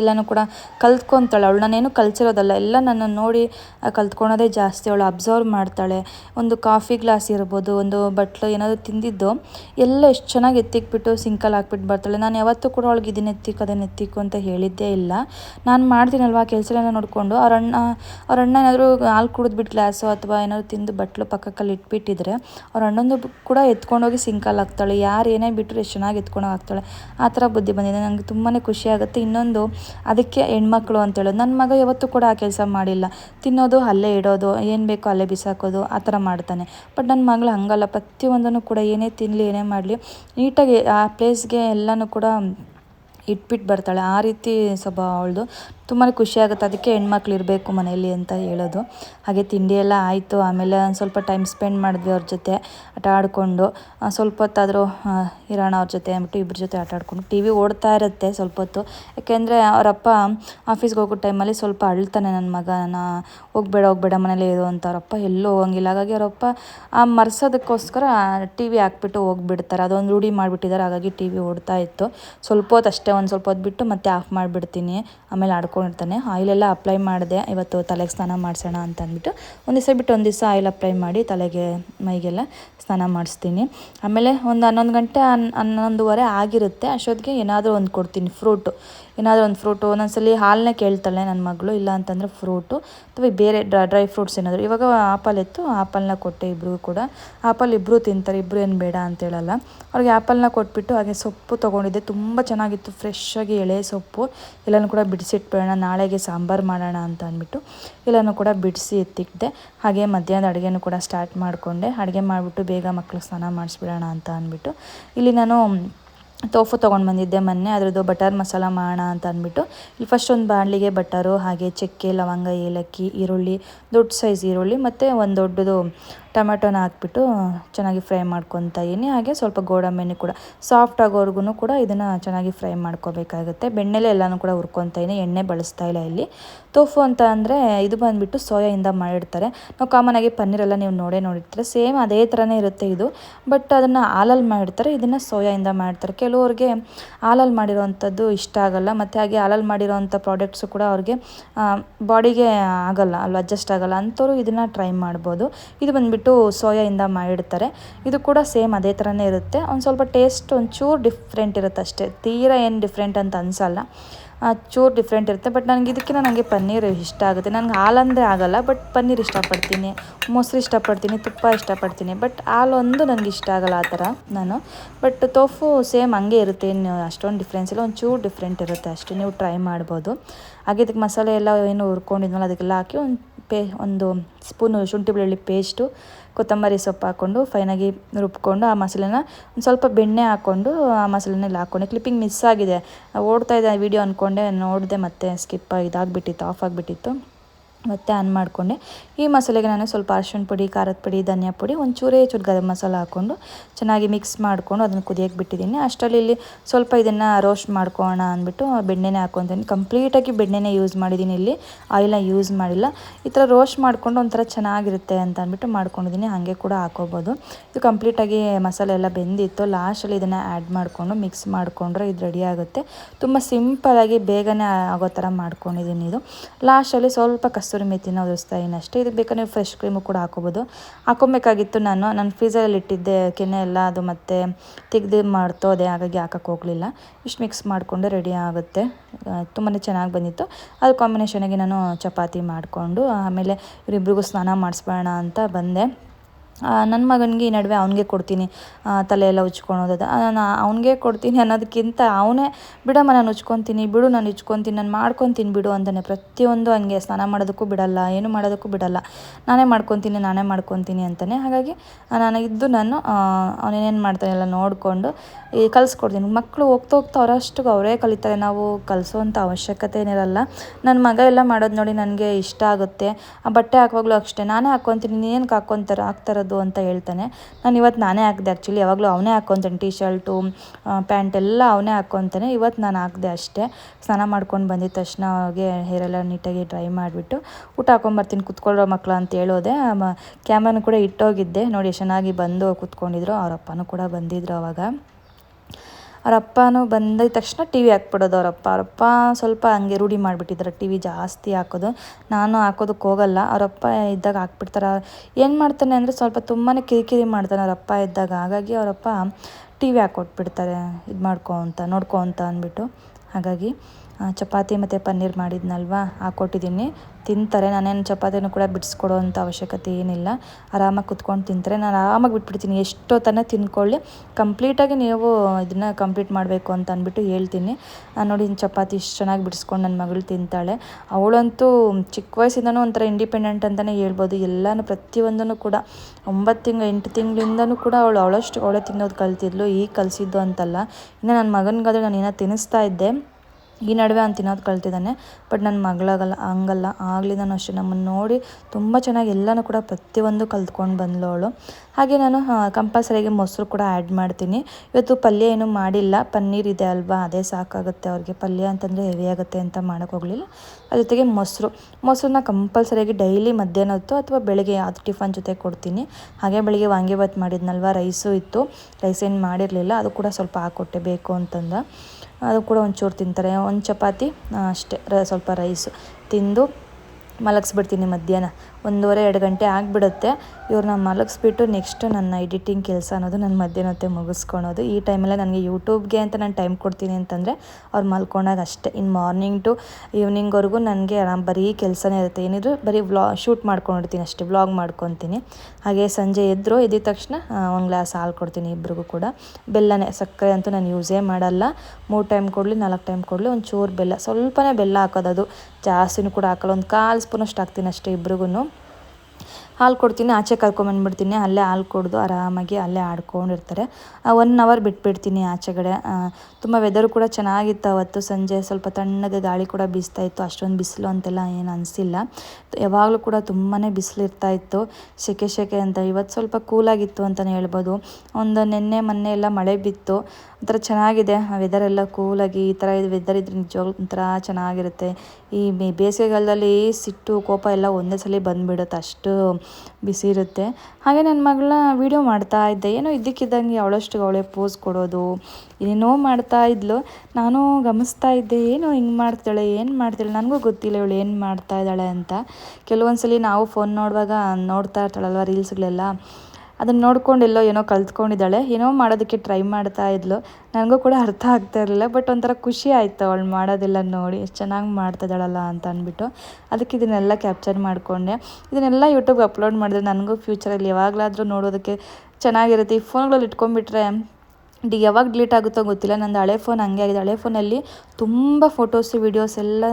ಎಲ್ಲನೂ ಕೂಡ ಕಲ್ತ್ಕೊತಾಳೆ. ಅವಳು ನಾನೇನು ಕಲ್ಚರೋದಲ್ಲ ಎಲ್ಲ ನನ್ನನ್ನು ನೋಡಿ ಕಲ್ತ್ಕೊಳೋದೇ ಜಾಸ್ತಿ. ಅವಳು ಅಬ್ಸರ್ವ್ ಮಾಡ್ತಾಳೆ. ಒಂದು ಕಾಫಿ ಗ್ಲಾಸ್ ಇರ್ಬೋದು, ಒಂದು ಬಟ್ಲು ಏನಾದರೂ ತಿಂದಿದ್ದು, ಎಲ್ಲ ಎಷ್ಟು ಚೆನ್ನಾಗಿ ಎತ್ತಿಕ್ಬಿಟ್ಟು ಸಿಂಕಲ್ಲಿ ಹಾಕ್ಬಿಟ್ಟು ಬರ್ತಾಳೆ. ನಾನು ಯಾವತ್ತೂ ಕೂಡ ಅವಳಿಗೆ ಇದನ್ನ ಎತ್ತಿಕ್ಕು ಅದನ್ನು ಎತ್ತಿಕ್ಕು ಅಂತ ಹೇಳಿದ್ದೇ ಇಲ್ಲ. ನಾನು ಮಾಡ್ತೀನಲ್ವ? ಕೆಲಸ ಎಲ್ಲ ನೋಡಿಕೊಂಡು ಅವ್ರ ಅಣ್ಣ ಅವ್ರ ಅಣ್ಣ ಏನಾದರೂ ಹಾಲು ಕುಡಿದ್ಬಿಟ್ಟು ಗ್ಲಾಸು ಅಥವಾ ಏನಾದರೂ ತಿಂದು ಬಟ್ಲು ಪಕ್ಕಕ್ಕಲ್ಲಿ ಇಟ್ಬಿಟ್ಟಿದ್ರೆ, ಅವ್ರ ಅಣ್ಣಂದು ಕೂಡ ಎತ್ಕೊಂಡೋಗಿ ಸಿಂಕಲ್ಲಿ ಹಾಕ್ತಾಳೆ. ಯಾರು ಏನೇ ಬಿಟ್ಟರು ಎಷ್ಟು ಚೆನ್ನಾಗಿ ಎತ್ಕೊಂಡು ಹಾಕ್ತಾಳೆ. ಆ ಥರ ಬುದ್ಧಿ ಬಂದಿದೆ. ನನಗೆ ತುಂಬಾ ಖುಷಿ ಆಗುತ್ತೆ. ಇನ್ನೊಂದು ಅದಕ್ಕೆ ಹೆಣ್ಮಕ್ಳು ಅಂತೇಳೋದು. ನನ್ನ ಮಗ ಯಾವತ್ತೂ ಕೂಡ ಆ ಕೆಲಸ ಮಾಡಿಲ್ಲ. ತಿನ್ನೋದು, ಅಲ್ಲೇ ಇಡೋದು, ಏನು ಬೇಕೋ ಅಲ್ಲೇ ಬಿಸಾಕೋದು, ಆ ಥರ ಮಾಡ್ತಾನೆ. ಬಟ್ ನನ್ನ ಮಗಳು ಹಂಗಲ್ಲ. ಪ್ರತಿಯೊಂದನ್ನು ಕೂಡ ಏನೇ ತಿನ್ನಲಿ ಏನೇ ಮಾಡಲಿ, ನೀಟಾಗಿ ಆ ಪ್ಲೇಸ್ಗೆ ಎಲ್ಲನೂ ಕೂಡ ಇಟ್ಬಿಟ್ಟು ಬರ್ತಾಳೆ. ಆ ರೀತಿ ಸ್ವಭಾವ ಅವಳದು. ತುಂಬಾ ಖುಷಿ ಆಗುತ್ತೆ ಅದಕ್ಕೆ ಹೆಣ್ಮಕ್ಳು ಇರಬೇಕು ಮನೆಯಲ್ಲಿ ಅಂತ ಹೇಳೋದು. ಹಾಗೆ ತಿಂಡಿ ಎಲ್ಲ ಆಯಿತು. ಆಮೇಲೆ ಒಂದು ಸ್ವಲ್ಪ ಟೈಮ್ ಸ್ಪೆಂಡ್ ಮಾಡಿದ್ವಿ ಅವ್ರ ಜೊತೆ ಆಟ ಆಡಿಕೊಂಡು. ಸ್ವಲ್ಪ ಹೊತ್ತಾದರೂ ಇರೋಣ ಅವ್ರ ಜೊತೆ ಅಂದ್ಬಿಟ್ಟು ಇಬ್ಬರ ಜೊತೆ ಆಟ ಆಡಿಕೊಂಡು ಟಿ ವಿ ಓಡ್ತಾ ಇರುತ್ತೆ ಸ್ವಲ್ಪ ಹೊತ್ತು. ಯಾಕೆಂದರೆ ಅವರಪ್ಪ ಆಫೀಸ್ಗೆ ಹೋಗೋ ಟೈಮಲ್ಲಿ ಸ್ವಲ್ಪ ಅಳ್ತಾನೆ ನನ್ನ ಮಗ. ಹೋಗಬೇಡ ಹೋಗ್ಬೇಡ ಹೋಗ್ಬೇಡ, ಮನೇಲಿ ಇರು ಅಂತ ಅವರಪ್ಪ ಎಲ್ಲೂ ಹೋಗಂಗಿಲ್ಲ. ಹಾಗಾಗಿ ಅವರಪ್ಪ ಆ ಮರ್ಸೋದಕ್ಕೋಸ್ಕರ ಟಿ ವಿ ಹಾಕ್ಬಿಟ್ಟು ಹೋಗ್ಬಿಡ್ತಾರೆ. ಅದೊಂದು ರೂಢಿ ಮಾಡಿಬಿಟ್ಟಿದ್ದಾರೆ. ಹಾಗಾಗಿ ಟಿ ವಿ ಓಡ್ತಾ ಇತ್ತು. ಸ್ವಲ್ಪ ಹೊತ್ತು ಅಷ್ಟೇ ಒಂದು ಸ್ವಲ್ಪ ಹೊತ್ತು ಬಿಟ್ಟು ಮತ್ತೆ ಆಫ್ ಮಾಡಿಬಿಡ್ತೀನಿ. ಆಮೇಲೆ ಆಡ್ಕೊಂಡಿರ್ತಾನೆ. ಆಯಿಲೆಲ್ಲ ಅಪ್ಲೈ ಮಾಡಿದೆ. ಇವತ್ತು ತಲೆಗೆ ಸ್ನಾನ ಮಾಡಿಸೋಣ ಅಂತ ಅಂದ್ಬಿಟ್ಟು. ಒಂದು ದಿವಸ ಬಿಟ್ಟು ಒಂದು ದಿವಸ ಆಯಿಲ್ ಅಪ್ಲೈ ಮಾಡಿ ತಲೆಗೆ ಮೈಗೆಲ್ಲ ಸ್ನಾನ ಮಾಡಿಸ್ತೀನಿ. ಆಮೇಲೆ ಒಂದು ಹನ್ನೊಂದು ಗಂಟೆ ಹನ್ ಹನ್ನೊಂದುವರೆ ಆಗಿರುತ್ತೆ. ಅಷ್ಟೊತ್ತಿಗೆ ಏನಾದರೂ ಒಂದು ಕೊಡ್ತೀನಿ. ಫ್ರೂಟು. ಏನಾದರೂ ಒಂದು ಫ್ರೂಟು, ಒಂದೊಂದ್ಸಲಿ ಹಾಲನ್ನೇ ಕೇಳ್ತಾಳೆ ನನ್ನ ಮಗಳು, ಇಲ್ಲ ಅಂತಂದರೆ ಫ್ರೂಟು. ಅಥವಾ ಬೇರೆ ಡ್ರೈ ಫ್ರೂಟ್ಸ್ ಏನಾದರೂ. ಇವಾಗ ಆಪಲ್ ಇತ್ತು, ಆಪಲ್ನ ಕೊಟ್ಟೆ ಇಬ್ಬರಿಗೂ ಕೂಡ. ಆಪಲ್ ಇಬ್ಬರೂ ತಿಂತಾರೆ ಇಬ್ಬರು ಏನು ಬೇಡ ಅಂತ ಹೇಳಲ್ಲ. ಅವ್ರಿಗೆ ಆಪಲ್ನ ಕೊಟ್ಬಿಟ್ಟು ಹಾಗೆ ಸೊಪ್ಪು ತೊಗೊಂಡಿದ್ದೆ. ತುಂಬ ಚೆನ್ನಾಗಿತ್ತು ಫ್ರೆಶ್ ಆಗಿ ಎಳೆ ಸೊಪ್ಪು. ಎಲ್ಲನೂ ಕೂಡ ಬಿಡಿಸಿಟ್ಬಿಡೋಣ, ನಾಳೆಗೆ ಸಾಂಬಾರು ಮಾಡೋಣ ಅಂತ ಅಂದ್ಬಿಟ್ಟು ಎಲ್ಲನೂ ಕೂಡ ಬಿಡಿಸಿ ಎತ್ತಿಟ್ಟಿದೆ ಹಾಗೆ ಮಧ್ಯಾಹ್ನದ ಅಡುಗೆನೂ ಕೂಡ ಸ್ಟಾರ್ಟ್ ಮಾಡಿಕೊಂಡೆ. ಅಡುಗೆ ಮಾಡಿಬಿಟ್ಟು ಬೇಗ ಮಕ್ಕಳು ಸ್ನಾನ ಮಾಡಿಸ್ಬಿಡೋಣ ಅಂತ ಅಂದ್ಬಿಟ್ಟು. ಇಲ್ಲಿ ನಾನು ತೋಫು ತೊಗೊಂಡು ಬಂದಿದ್ದೆ ಮೊನ್ನೆ, ಅದರದ್ದು ಬಟರ್ ಮಸಾಲ ಮಾಡೋಣ ಅಂತ ಅಂದ್ಬಿಟ್ಟು. ಇಲ್ಲಿ ಫಸ್ಟ್ ಒಂದು ಬಾಣಲಿಗೆ ಬಟರು, ಹಾಗೆ ಚಕ್ಕೆ, ಲವಂಗ, ಏಲಕ್ಕಿ, ಈರುಳ್ಳಿ, ದೊಡ್ಡ ಸೈಜ್ ಈರುಳ್ಳಿ, ಮತ್ತು ಒಂದು ದೊಡ್ಡದು ಟೊಮೆಟೊನ ಹಾಕ್ಬಿಟ್ಟು ಚೆನ್ನಾಗಿ ಫ್ರೈ ಮಾಡ್ಕೊತಾಯಿನಿ ಹಾಗೆ ಸ್ವಲ್ಪ ಗೋಡಂಬಿನೂ ಕೂಡ ಸಾಫ್ಟ್ ಆಗೋವರೆಗೂ ಕೂಡ ಇದನ್ನು ಚೆನ್ನಾಗಿ ಫ್ರೈ ಮಾಡ್ಕೋಬೇಕಾಗುತ್ತೆ. ಬೆಣ್ಣೆಲೆ ಎಲ್ಲನೂ ಕೂಡ ಹುರ್ಕೊತಾ ಇದ್ದೀನಿ ಎಣ್ಣೆ ಬಳಸ್ತಾ ಇಲ್ಲ ಇಲ್ಲಿ. ತೋಫು ಅಂತ ಅಂದರೆ ಇದು ಬಂದುಬಿಟ್ಟು ಸೋಯಾಯಿಂದ ಮಾಡಿರ್ತಾರೆ. ನಾವು ಕಾಮನಾಗಿ ಪನ್ನೀರೆಲ್ಲ ನೀವು ನೋಡೇ ನೋಡಿರ್ತೀರ. ಸೇಮ್ ಅದೇ ಥರನೇ ಇರುತ್ತೆ ಇದು. ಬಟ್ ಅದನ್ನು ಹಾಲಲ್ಲಿ ಮಾಡಿರ್ತಾರೆ. ಇದನ್ನು ಸೋಯಾಯಿಂದ ಮಾಡ್ತಾರೆ. ಕೆಲವ್ರಿಗೆ ಹಾಲಲ್ಲಿ ಮಾಡಿರೋವಂಥದ್ದು ಇಷ್ಟ ಆಗಲ್ಲ. ಮತ್ತು ಹಾಗೆ ಹಾಲಲ್ಲಿ ಮಾಡಿರೋವಂಥ ಪ್ರಾಡಕ್ಟ್ಸು ಕೂಡ ಅವ್ರಿಗೆ ಬಾಡಿಗೆ ಆಗಲ್ಲ. ಅಲ್ಲಿ ಅಡ್ಜಸ್ಟ್ ಆಗಲ್ಲ. ಅಂಥವ್ರು ಇದನ್ನು ಟ್ರೈ ಮಾಡ್ಬೋದು. ಇದು ಬಂದುಬಿಟ್ಟು ಸೋಯಾಯಿಂದ ಮಾಡಿರ್ತಾರೆ ಇದು ಕೂಡ ಸೇಮ್ ಅದೇ ಥರನೇ ಇರುತ್ತೆ. ಒಂದು ಸ್ವಲ್ಪ ಟೇಸ್ಟ್ ಒಂಚೂರು ಡಿಫ್ರೆಂಟ್ ಇರುತ್ತೆ ಅಷ್ಟೇ. ತೀರಾ ಏನು ಡಿಫ್ರೆಂಟ್ ಅಂತ ಅನಿಸಲ್ಲ. ಚೂರು ಡಿಫ್ರೆಂಟ್ ಇರುತ್ತೆ. ಬಟ್ ನನಗೆ ಇದಕ್ಕಿಂತ ನನಗೆ ಪನ್ನೀರ್ ಇಷ್ಟ ಆಗುತ್ತೆ. ನನಗೆ ಹಾಲಂದರೆ ಆಗಲ್ಲ. ಬಟ್ ಪನ್ನೀರ್ ಇಷ್ಟಪಡ್ತೀನಿ. ಮೊಸರು ಇಷ್ಟಪಡ್ತೀನಿ. ತುಪ್ಪ ಇಷ್ಟಪಡ್ತೀನಿ. ಬಟ್ ಹಾಲೊಂದು ನನಗೆ ಇಷ್ಟ ಆಗಲ್ಲ ಆ ಥರ ನಾನು. ಬಟ್ ತೋಫು ಸೇಮ್ ಹಂಗೆ ಇರುತ್ತೆ. ಇನ್ನು ಅಷ್ಟೊಂದು ಡಿಫ್ರೆನ್ಸ್ ಇಲ್ಲ. ಒಂದು ಚೂರು ಡಿಫ್ರೆಂಟ್ ಇರುತ್ತೆ ಅಷ್ಟೇ. ನೀವು ಟ್ರೈ ಮಾಡ್ಬೋದು. ಹಾಗೆ ಇದಕ್ಕೆ ಮಸಾಲೆ ಎಲ್ಲ ಏನು ಹುರ್ಕೊಂಡಿದ್ವಲ್ಲ ಅದಕ್ಕೆಲ್ಲ ಹಾಕಿ ಒಂದು ಪೇ ಒಂದು ಸ್ಪೂನು ಶುಂಠಿ ಬೆಳ್ಳುಳ್ಳಿ ಪೇಸ್ಟು, ಕೊತ್ತಂಬರಿ ಸೊಪ್ಪು ಹಾಕ್ಕೊಂಡು ಫೈನಾಗಿ ರುಬ್ಕೊಂಡು ಆ ಮಸಾಲೆನ ಒಂದು ಸ್ವಲ್ಪ ಬೆಣ್ಣೆ ಹಾಕ್ಕೊಂಡು ಆ ಮಸಾಲೆನೆಲ್ಲ ಹಾಕ್ಕೊಂಡೆ, ಕ್ಲಿಪ್ಪಿಂಗ್ ಮಿಸ್ ಆಗಿದೆ. ಓಡ್ತಾ ಇದೆ ವೀಡಿಯೋ ಅಂದ್ಕೊಂಡೆ ನೋಡಿದೆ ಮತ್ತೆ ಸ್ಕಿಪ್ ಇದಾಗಿಬಿಟ್ಟಿತ್ತು ಆಫ್ ಆಗಿಬಿಟ್ಟಿತ್ತು. ಮತ್ತೆ ಆನ್ ಮಾಡಿಕೊಂಡೆ. ಈ ಮಸಾಲೆಗೆ ನಾನು ಸ್ವಲ್ಪ ಅರ್ಶಿಣ ಪುಡಿ, ಖಾರದ ಪುಡಿ, ಧನಿಯಾ ಪುಡಿ, ಒಂಚೂರೇ ಚೂರು ಗರಂ ಮಸಾಲ ಹಾಕ್ಕೊಂಡು ಚೆನ್ನಾಗಿ ಮಿಕ್ಸ್ ಮಾಡಿಕೊಂಡು ಅದನ್ನು ಕುದಿಯೋಕೆ ಬಿಟ್ಟಿದ್ದೀನಿ. ಅಷ್ಟರಲ್ಲಿ ಇಲ್ಲಿ ಸ್ವಲ್ಪ ಇದನ್ನು ರೋಸ್ಟ್ ಮಾಡ್ಕೋಣ ಅಂದ್ಬಿಟ್ಟು ಬೆಣ್ಣೆನೇ ಹಾಕ್ಕೊತೀನಿ ಕಂಪ್ಲೀಟಾಗಿ ಬೆಣ್ಣೆನೇ ಯೂಸ್ ಮಾಡಿದ್ದೀನಿ ಇಲ್ಲಿ. ಆಯಿಲ್ನ ಯೂಸ್ ಮಾಡಿಲ್ಲ. ಈ ಥರ ರೋಸ್ಟ್ ಮಾಡಿಕೊಂಡು ಒಂಥರ ಚೆನ್ನಾಗಿರುತ್ತೆ ಅಂತ ಅಂದ್ಬಿಟ್ಟು ಮಾಡ್ಕೊಂಡಿದ್ದೀನಿ. ಹಾಗೆ ಕೂಡ ಹಾಕೋಬೋದು. ಇದು ಕಂಪ್ಲೀಟಾಗಿ ಮಸಾಲೆ ಎಲ್ಲ ಬೆಂದಿತ್ತು. ಲಾಸ್ಟಲ್ಲಿ ಇದನ್ನು ಆ್ಯಡ್ ಮಾಡಿಕೊಂಡು ಮಿಕ್ಸ್ ಮಾಡಿಕೊಂಡ್ರೆ ಇದು ರೆಡಿ ಆಗುತ್ತೆ. ತುಂಬ ಸಿಂಪಲಾಗಿ ಬೇಗನೆ ಆಗೋ ಥರ ಮಾಡ್ಕೊಂಡಿದ್ದೀನಿ ಇದು. ಲಾಸ್ಟಲ್ಲಿ ಸ್ವಲ್ಪ ಕಸ್ತೂರಿ ಮೆಥಿನ ಉದುರಿಸ್ತಾ ಅಷ್ಟೇ. ಇದಕ್ಕೆ ಬೇಕಾದ್ರೆ ನೀವು ಫ್ರೆಶ್ ಕ್ರೀಮು ಕೂಡ ಹಾಕೋಬೋದು. ಹಾಕೊಬೇಕಾಗಿತ್ತು ನಾನು. ನಾನು ಫ್ರೀಸರಲ್ಲಿ ಇಟ್ಟಿದ್ದೆ, ಕೆನೆ ಎಲ್ಲ ಅದು ಮತ್ತೆ ತೆಗೆದು ಮಾಡ್ತೋದೆ ಹಾಗಾಗಿ ಹಾಕಕ್ಕೆ ಹೋಗಲಿಲ್ಲ. ಇಷ್ಟು ಮಿಕ್ಸ್ ಮಾಡಿಕೊಂಡು ರೆಡಿ ಆಗುತ್ತೆ. ತುಂಬಾ ಚೆನ್ನಾಗಿ ಬಂದಿತ್ತು. ಅದು ಕಾಂಬಿನೇಷನಾಗಿ ನಾನು ಚಪಾತಿ ಮಾಡಿಕೊಂಡು, ಆಮೇಲೆ ಇವರಿಬ್ರಿಗೂ ಸ್ನಾನ ಮಾಡಿಸ್ಬೋಣ ಅಂತ ಬಂದೆ. ನನ್ನ ಮಗನಿಗೆ ಈ ನಡುವೆ ಅವನಿಗೆ ಕೊಡ್ತೀನಿ. ತಲೆಯೆಲ್ಲ ಉಜ್ಕೊಳೋದು ನಾನು ಅವನಿಗೆ ಕೊಡ್ತೀನಿ ಅನ್ನೋದಕ್ಕಿಂತ ಅವನೇ, ಬಿಡಮ್ಮ, ನಾನು ಉಚ್ಕೊತೀನಿ ಬಿಡು, ನಾನು ಉಚ್ಕೊತೀನಿ ನಾನು ಮಾಡ್ಕೊತೀನಿ ಬಿಡು ಅಂತಾನೆ. ಪ್ರತಿಯೊಂದು ಹಂಗೆ ಸ್ನಾನ ಮಾಡೋದಕ್ಕೂ ಬಿಡಲ್ಲ, ಏನು ಮಾಡೋದಕ್ಕೂ ಬಿಡಲ್ಲ. ನಾನೇ ಮಾಡ್ಕೊತೀನಿ ನಾನೇ ಮಾಡ್ಕೊತೀನಿ ಅಂತಾನೆ. ಹಾಗಾಗಿ ನನಗಿದ್ದು ನಾನು ಅವನೇನೇನು ಮಾಡ್ತಾನೆ ಎಲ್ಲ ನೋಡಿಕೊಂಡು, ಈ ಕಲಿಸ್ಕೊಡ್ತೀನಿ. ಮಕ್ಕಳು ಹೋಗ್ತಾ ಹೋಗ್ತಾ ಅವರಷ್ಟು ಅವರೇ ಕಲಿತಾರೆ. ನಾವು ಕಲಿಸೋವಂಥ ಅವಶ್ಯಕತೆ ಏನಿರಲ್ಲ. ನನ್ನ ಮಗ ಎಲ್ಲ ಮಾಡೋದು ನೋಡಿ ನನಗೆ ಇಷ್ಟ ಆಗುತ್ತೆ. ಆ ಬಟ್ಟೆ ಹಾಕುವಾಗಲೂ ಅಷ್ಟೇ. ನಾನೇ ಹಾಕ್ಕೊತೀನಿ ಏನು ಹಾಕ್ಕೊತಾರೆ, ಹಾಕ್ತಾರದು? ಅಂತ ಹೇಳ್ತಾನೆ. ನಾನು ಇವತ್ತು ನಾನೇ ಹಾಕಿದೆ ಆ್ಯಕ್ಚುಲಿ ಯಾವಾಗಲೂ ಅವನೇ ಹಾಕ್ಕೊತಾನೆ ಟೀ ಶರ್ಟು ಪ್ಯಾಂಟ್ ಎಲ್ಲ ಅವನೇ ಹಾಕ್ಕೊತಾನೆ. ಇವತ್ತು ನಾನು ಹಾಕಿದೆ ಅಷ್ಟೇ. ಸ್ನಾನ ಮಾಡ್ಕೊಂಡು ಬಂದಿದ್ದ ತಕ್ಷಣ ಅವ್ರಿಗೆ ಹೇರೆಲ್ಲ ನೀಟಾಗಿ ಡ್ರೈ ಮಾಡಿಬಿಟ್ಟು ಊಟ ಹಾಕೊಂಬರ್ತೀನಿ ಕುತ್ಕೊಳ್ಳೋ ಮಕ್ಕಳು ಅಂತ ಹೇಳೋದೆ. ಕ್ಯಾಮ್ರಾನು ಕೂಡ ಇಟ್ಟೋಗಿದ್ದೆ. ನೋಡಿ, ಚೆನ್ನಾಗಿ ಬಂದು ಕೂತ್ಕೊಂಡಿದ್ರು. ಅವರಪ್ಪನೂ ಕೂಡ ಬಂದಿದ್ರು ಅವಾಗ. ಅವ್ರ ಅಪ್ಪನೂ ಬಂದ ತಕ್ಷಣ ಟಿ ವಿ ಹಾಕ್ಬಿಡೋದು ಅವರಪ್ಪ ಅವರಪ್ಪ ಸ್ವಲ್ಪ ಹಂಗೆ ರೂಢಿ ಮಾಡಿಬಿಟ್ಟಿದ್ದಾರೆ. ಟಿ ವಿ ಜಾಸ್ತಿ ಹಾಕೋದು. ನಾನು ಹಾಕೋದಕ್ಕೆ ಹೋಗಲ್ಲ. ಅವರಪ್ಪ ಇದ್ದಾಗ ಹಾಕ್ಬಿಡ್ತಾರೆ. ಏನು ಮಾಡ್ತಾನೆ ಅಂದರೆ ಸ್ವಲ್ಪ ತುಂಬಾ ಕಿರಿಕಿರಿ ಮಾಡ್ತಾನೆ ಅವರಪ್ಪ ಇದ್ದಾಗ. ಹಾಗಾಗಿ ಅವರಪ್ಪ ಟಿ ವಿ ಹಾಕೊಟ್ಬಿಡ್ತಾರೆ. ಇದು ಮಾಡ್ಕೊ ಅಂತ, ನೋಡ್ಕೊ ಅಂತ ಅಂದ್ಬಿಟ್ಟು. ಹಾಗಾಗಿ ಚಪಾತಿ ಮತ್ತು ಪನ್ನೀರ್ ಮಾಡಿದ್ನಲ್ವ? ಹಾಕ್ಕೊಟ್ಟಿದ್ದೀನಿ ತಿಂತಾರೆ. ನಾನೇನು ಚಪಾತಿನೂ ಕೂಡ ಬಿಡಿಸ್ಕೊಡೋ ಅಂಥ ಅವಶ್ಯಕತೆ ಏನಿಲ್ಲ. ಆರಾಮಾಗಿ ಕುತ್ಕೊಂಡು ತಿಂತಾರೆ. ನಾನು ಆರಾಮಾಗಿ ಬಿಟ್ಬಿಡ್ತೀನಿ. ಎಷ್ಟೊತ್ತನ ತಿನ್ಕೊಳ್ಳಿ. ಕಂಪ್ಲೀಟಾಗಿ ನೀವು ಇದನ್ನು ಕಂಪ್ಲೀಟ್ ಮಾಡಬೇಕು ಅಂತ ಅಂದ್ಬಿಟ್ಟು ಹೇಳ್ತೀನಿ. ನೋಡಿ ಚಪಾತಿ ಇಷ್ಟು ಚೆನ್ನಾಗಿ ಬಿಡಿಸ್ಕೊಂಡು ನನ್ನ ಮಗಳು ತಿಂತಾಳೆ. ಅವಳಂತೂ ಚಿಕ್ಕ ವಯಸ್ಸಿಂದನೂ ಒಂಥರ ಇಂಡಿಪೆಂಡೆಂಟ್ ಅಂತಲೇ ಹೇಳ್ಬೋದು. ಎಲ್ಲನೂ ಪ್ರತಿಯೊಂದನ್ನು ಕೂಡ ಒಂಬತ್ತು ತಿಂಗಳು ಎಂಟು ತಿಂಗಳಿಂದನೂ ಕೂಡ ಅವಳು ಅವಳಷ್ಟು ಅವಳೆ ತಿನ್ನೋದು ಕಲ್ತಿದ್ಲು. ಈಗ ಕಲಿಸಿದ್ದು ಅಂತಲ್ಲ. ಇನ್ನು ನನ್ನ ಮಗನಿಗಾದ್ರೆ ನಾನು ಏನೋ ತಿನ್ನಿಸ್ತಾ ಇದ್ದೆ. ಈ ನಡುವೆ ಅವ್ನು ತಿನ್ನೋದು ಕಲ್ತಿದ್ದಾನೆ, ಬಟ್ ನನ್ನ ಮಗಳಾಗಲ್ಲ, ಹಂಗಲ್ಲ. ಆಗಲಿ, ನಾನು ಅಷ್ಟೇ. ನಮ್ಮನ್ನು ನೋಡಿ ತುಂಬ ಚೆನ್ನಾಗಿ ಎಲ್ಲನೂ ಕೂಡ ಪ್ರತಿಯೊಂದು ಕಲ್ತ್ಕೊಂಡು ಬಂದಳು ಅವಳು ಹಾಗೆ ನಾನು ಕಂಪಲ್ಸರಿಯಾಗಿ ಮೊಸರು ಕೂಡ ಆ್ಯಡ್ ಮಾಡ್ತೀನಿ. ಇವತ್ತು ಪಲ್ಯ ಏನು ಮಾಡಿಲ್ಲ. ಪನ್ನೀರ್ ಇದೆ ಅಲ್ವಾ? ಅದೇ ಸಾಕಾಗುತ್ತೆ ಅವ್ರಿಗೆ. ಪಲ್ಯ ಅಂತಂದರೆ ಹೆವಿ ಆಗುತ್ತೆ ಅಂತ ಮಾಡೋಕ್ಕೆ ಹೋಗಲಿಲ್ಲ. ಅದ್ರ ಜೊತೆಗೆ ಮೊಸರು. ಮೊಸರನ್ನ ಕಂಪಲ್ಸರಿಯಾಗಿ ಡೈಲಿ ಮಧ್ಯಾಹ್ನ ಹೊತ್ತು ಅಥವಾ ಬೆಳಗ್ಗೆ ಯಾವುದು ಟಿಫನ್ ಜೊತೆ ಕೊಡ್ತೀನಿ. ಹಾಗೆ ಬೆಳಿಗ್ಗೆ ವಾಂಗಿಭಾತ್ ಮಾಡಿದ್ನಲ್ವ? ರೈಸು ಇತ್ತು. ರೈಸ್ ಏನು ಮಾಡಿರಲಿಲ್ಲ. ಅದು ಕೂಡ ಸ್ವಲ್ಪ ಹಾಕ್ಕೊಟ್ಟೆ ಬೇಕು ಅಂತಂದ. ಅದು ಕೂಡ ಒಂಚೂರು ತಿಂತಾರೆ. ಒಂದು ಚಪಾತಿ ಅಷ್ಟೇ. ಸ್ವಲ್ಪ ರೈಸು ತಿಂದು ಮಲಗಿಸ್ಬಿಡ್ತೀನಿ ಮಧ್ಯಾಹ್ನ. ಒಂದೂವರೆ, ಎರಡು ಗಂಟೆ ಆಗಿಬಿಡುತ್ತೆ. ಇವ್ರನ್ನ ಮಲಗಿಸ್ಬಿಟ್ಟು ನೆಕ್ಸ್ಟ್ ನನ್ನ ಎಡಿಟಿಂಗ್ ಕೆಲಸ ಅನ್ನೋದು ನನ್ನ ಮಧ್ಯಾಹ್ನ ಹೊತ್ತೆ ಮುಗಿಸ್ಕೊಳೋದು. ಈ ಟೈಮಲ್ಲೇ ನನಗೆ ಯೂಟ್ಯೂಬ್ಗೆ ಅಂತ ನಾನು ಟೈಮ್ ಕೊಡ್ತೀನಿ ಅಂತಂದರೆ ಅವ್ರು ಮಲ್ಕೊಂಡಾಗ ಅಷ್ಟೇ. ಇನ್ನು ಮಾರ್ನಿಂಗ್ ಟು ಈವ್ನಿಂಗ್ವರೆಗೂ ನನಗೆ ಆರಾಮ್ ಬರೀ ಕೆಲಸನೇ ಇರುತ್ತೆ. ಏನಿದ್ರು ಬರೀ ವ್ಲಾ ಶೂಟ್ ಮಾಡ್ಕೊಂಡಿರ್ತೀನಿ ಅಷ್ಟೇ ವ್ಲಾಗ್ ಮಾಡ್ಕೊತೀನಿ. ಹಾಗೆ ಸಂಜೆ ಎದ್ದರು ಎದ್ದಿದ ತಕ್ಷಣ ಒಂದು ಗ್ಲಾಸ್ ಹಾಲು ಕೊಡ್ತೀನಿ ಇಬ್ರಿಗೂ ಕೂಡ. ಬೆಲ್ಲನೇ, ಸಕ್ಕರೆ ಅಂತೂ ನಾನು ಯೂಸೇ ಮಾಡಲ್ಲ. ಮೂರು ಟೈಮ್ ಕೊಡಲಿ, ನಾಲ್ಕು ಟೈಮ್ ಕೊಡಲಿ, ಒಂದು ಚೂರು ಬೆಲ್ಲ, ಸ್ವಲ್ಪನೇ ಬೆಲ್ಲ ಹಾಕೋದು ಅದು. ಜಾಸ್ತಿನೂ ಕೂಡ ಹಾಕಲ್ಲ, ಒಂದು ಕಾಲು ಸ್ಪೂನಷ್ಟು ಹಾಕ್ತೀನಿ ಅಷ್ಟೇ ಇಬ್ರಿಗೂ ಹಾಲು ಕೊಡ್ತೀನಿ, ಆಚೆ ಕರ್ಕೊಂಬಂದ್ಬಿಡ್ತೀನಿ ಅಲ್ಲೇ ಹಾಲು ಕೊಡ್ದು ಆರಾಮಾಗಿ ಅಲ್ಲೇ ಆಡ್ಕೊಂಡಿರ್ತಾರೆ. One hour ಬಿಟ್ಬಿಡ್ತೀನಿ ಆಚೆಗಡೆ. ತುಂಬ ವೆದರು ಕೂಡ ಚೆನ್ನಾಗಿತ್ತು ಅವತ್ತು. ಸಂಜೆ ಸ್ವಲ್ಪ ತಣ್ಣಗೆ ಗಾಳಿ ಕೂಡ ಬೀಸ್ತಾ ಇತ್ತು. ಅಷ್ಟೊಂದು ಬಿಸಿಲು ಅಂತೆಲ್ಲ ಏನು ಅನಿಸಿಲ್ಲ. ಯಾವಾಗಲೂ ಕೂಡ ತುಂಬಾ ಬಿಸಿಲು ಇರ್ತಾ ಇತ್ತು. ಸೆಕೆ ಸೆಕೆ ಅಂತ. ಇವತ್ತು ಸ್ವಲ್ಪ ಕೂಲಾಗಿತ್ತು ಅಂತಲೇ ಹೇಳ್ಬೋದು. ಒಂದು ನಿನ್ನೆ, ಮೊನ್ನೆ ಎಲ್ಲ ಮಳೆ ಬಿತ್ತು. ಒಂಥರ ಚೆನ್ನಾಗಿದೆ. ವೆದರ್ ಎಲ್ಲ ಕೂಲಾಗಿ ಈ ಥರ ಇದು ವೆದರ್ ಇದ್ರೆ ನಿಜವಾಗ್ಲೂ ಒಂಥರ ಚೆನ್ನಾಗಿರುತ್ತೆ. ಈ ಬೇಸಿಗೆಗಾಲದಲ್ಲಿ ಸಿಟ್ಟು, ಕೋಪ ಎಲ್ಲ ಒಂದೇ ಸಲ ಬಂದುಬಿಡುತ್ತೆ. ಅಷ್ಟು ಬಿಸಿ ಇರುತ್ತೆ. ಹಾಗೆ ನನ್ನ ಮಗಳನ್ನ ವೀಡಿಯೋ ಮಾಡ್ತಾ ಇದ್ದೆ. ಏನೋ ಇದ್ದಕ್ಕಿದ್ದಂಗೆ ಅವಳಷ್ಟು ಅವಳೇ ಪೋಸ್ ಕೊಡೋದು ಏನೇನೋ ಮಾಡ್ತಾ ಇದ್ಲು. ನಾನು ಗಮನಿಸ್ತಾ ಇದ್ದೆ, ಏನೋ ಹಿಂಗೆ ಮಾಡ್ತಾಳೆ ಏನು ಮಾಡ್ತಾಳೆ ನನಗೂ ಗೊತ್ತಿಲ್ಲ ಇವಳು ಏನು ಮಾಡ್ತಾ ಇದ್ದಾಳೆ ಅಂತ. ಕೆಲವೊಂದ್ಸಲಿ ನಾವು ಫೋನ್ ನೋಡುವಾಗ ನೋಡ್ತಾ ಇರ್ತಾಳಲ್ವ ರೀಲ್ಸ್ಗಳೆಲ್ಲ ಅದನ್ನು ನೋಡ್ಕೊಂಡು ಎಲ್ಲೋ ಏನೋ ಕಲ್ತ್ಕೊಂಡಿದ್ದಾಳೆ. ಏನೋ ಮಾಡೋದಕ್ಕೆ ಟ್ರೈ ಮಾಡ್ತಾ ಇದ್ಲು. ನನಗೂ ಕೂಡ ಅರ್ಥ ಆಗ್ತಾ ಇರಲಿಲ್ಲ ಬಟ್ ಒಂಥರ ಖುಷಿ ಆಯಿತು ಅವಳು ಮಾಡೋದಿಲ್ಲ ನೋಡಿ, ಎಷ್ಟು ಚೆನ್ನಾಗಿ ಮಾಡ್ತಿದ್ದಾಳಲ್ಲ ಅಂತ ಅಂದ್ಬಿಟ್ಟು. ಅದಕ್ಕೆ ಇದನ್ನೆಲ್ಲ ಕ್ಯಾಪ್ಚರ್ ಮಾಡಿಕೊಂಡೆ. ಇದನ್ನೆಲ್ಲ ಯೂಟ್ಯೂಬ್ಗೆ ಅಪ್ಲೋಡ್ ಮಾಡಿದ್ರೆ ನನಗೂ ಫ್ಯೂಚರಲ್ಲಿ ಯಾವಾಗಲಾದರೂ ನೋಡೋದಕ್ಕೆ ಚೆನ್ನಾಗಿರುತ್ತೆ. ಈ ಫೋನ್ಗಳಲ್ಲಿ ಇಟ್ಕೊಂಡ್ಬಿಟ್ರೆ ಡಿ, ಯಾವಾಗ ಡಿಲೀಟ್ ಆಗುತ್ತೋ ಗೊತ್ತಿಲ್ಲ. ನಂದು ಹಳೆ ಫೋನ್ ಹಂಗೆ ಆಗಿದೆ. ಹಳೆ ಫೋನಲ್ಲಿ ತುಂಬ ಫೋಟೋಸು ವೀಡಿಯೋಸ್ ಎಲ್ಲ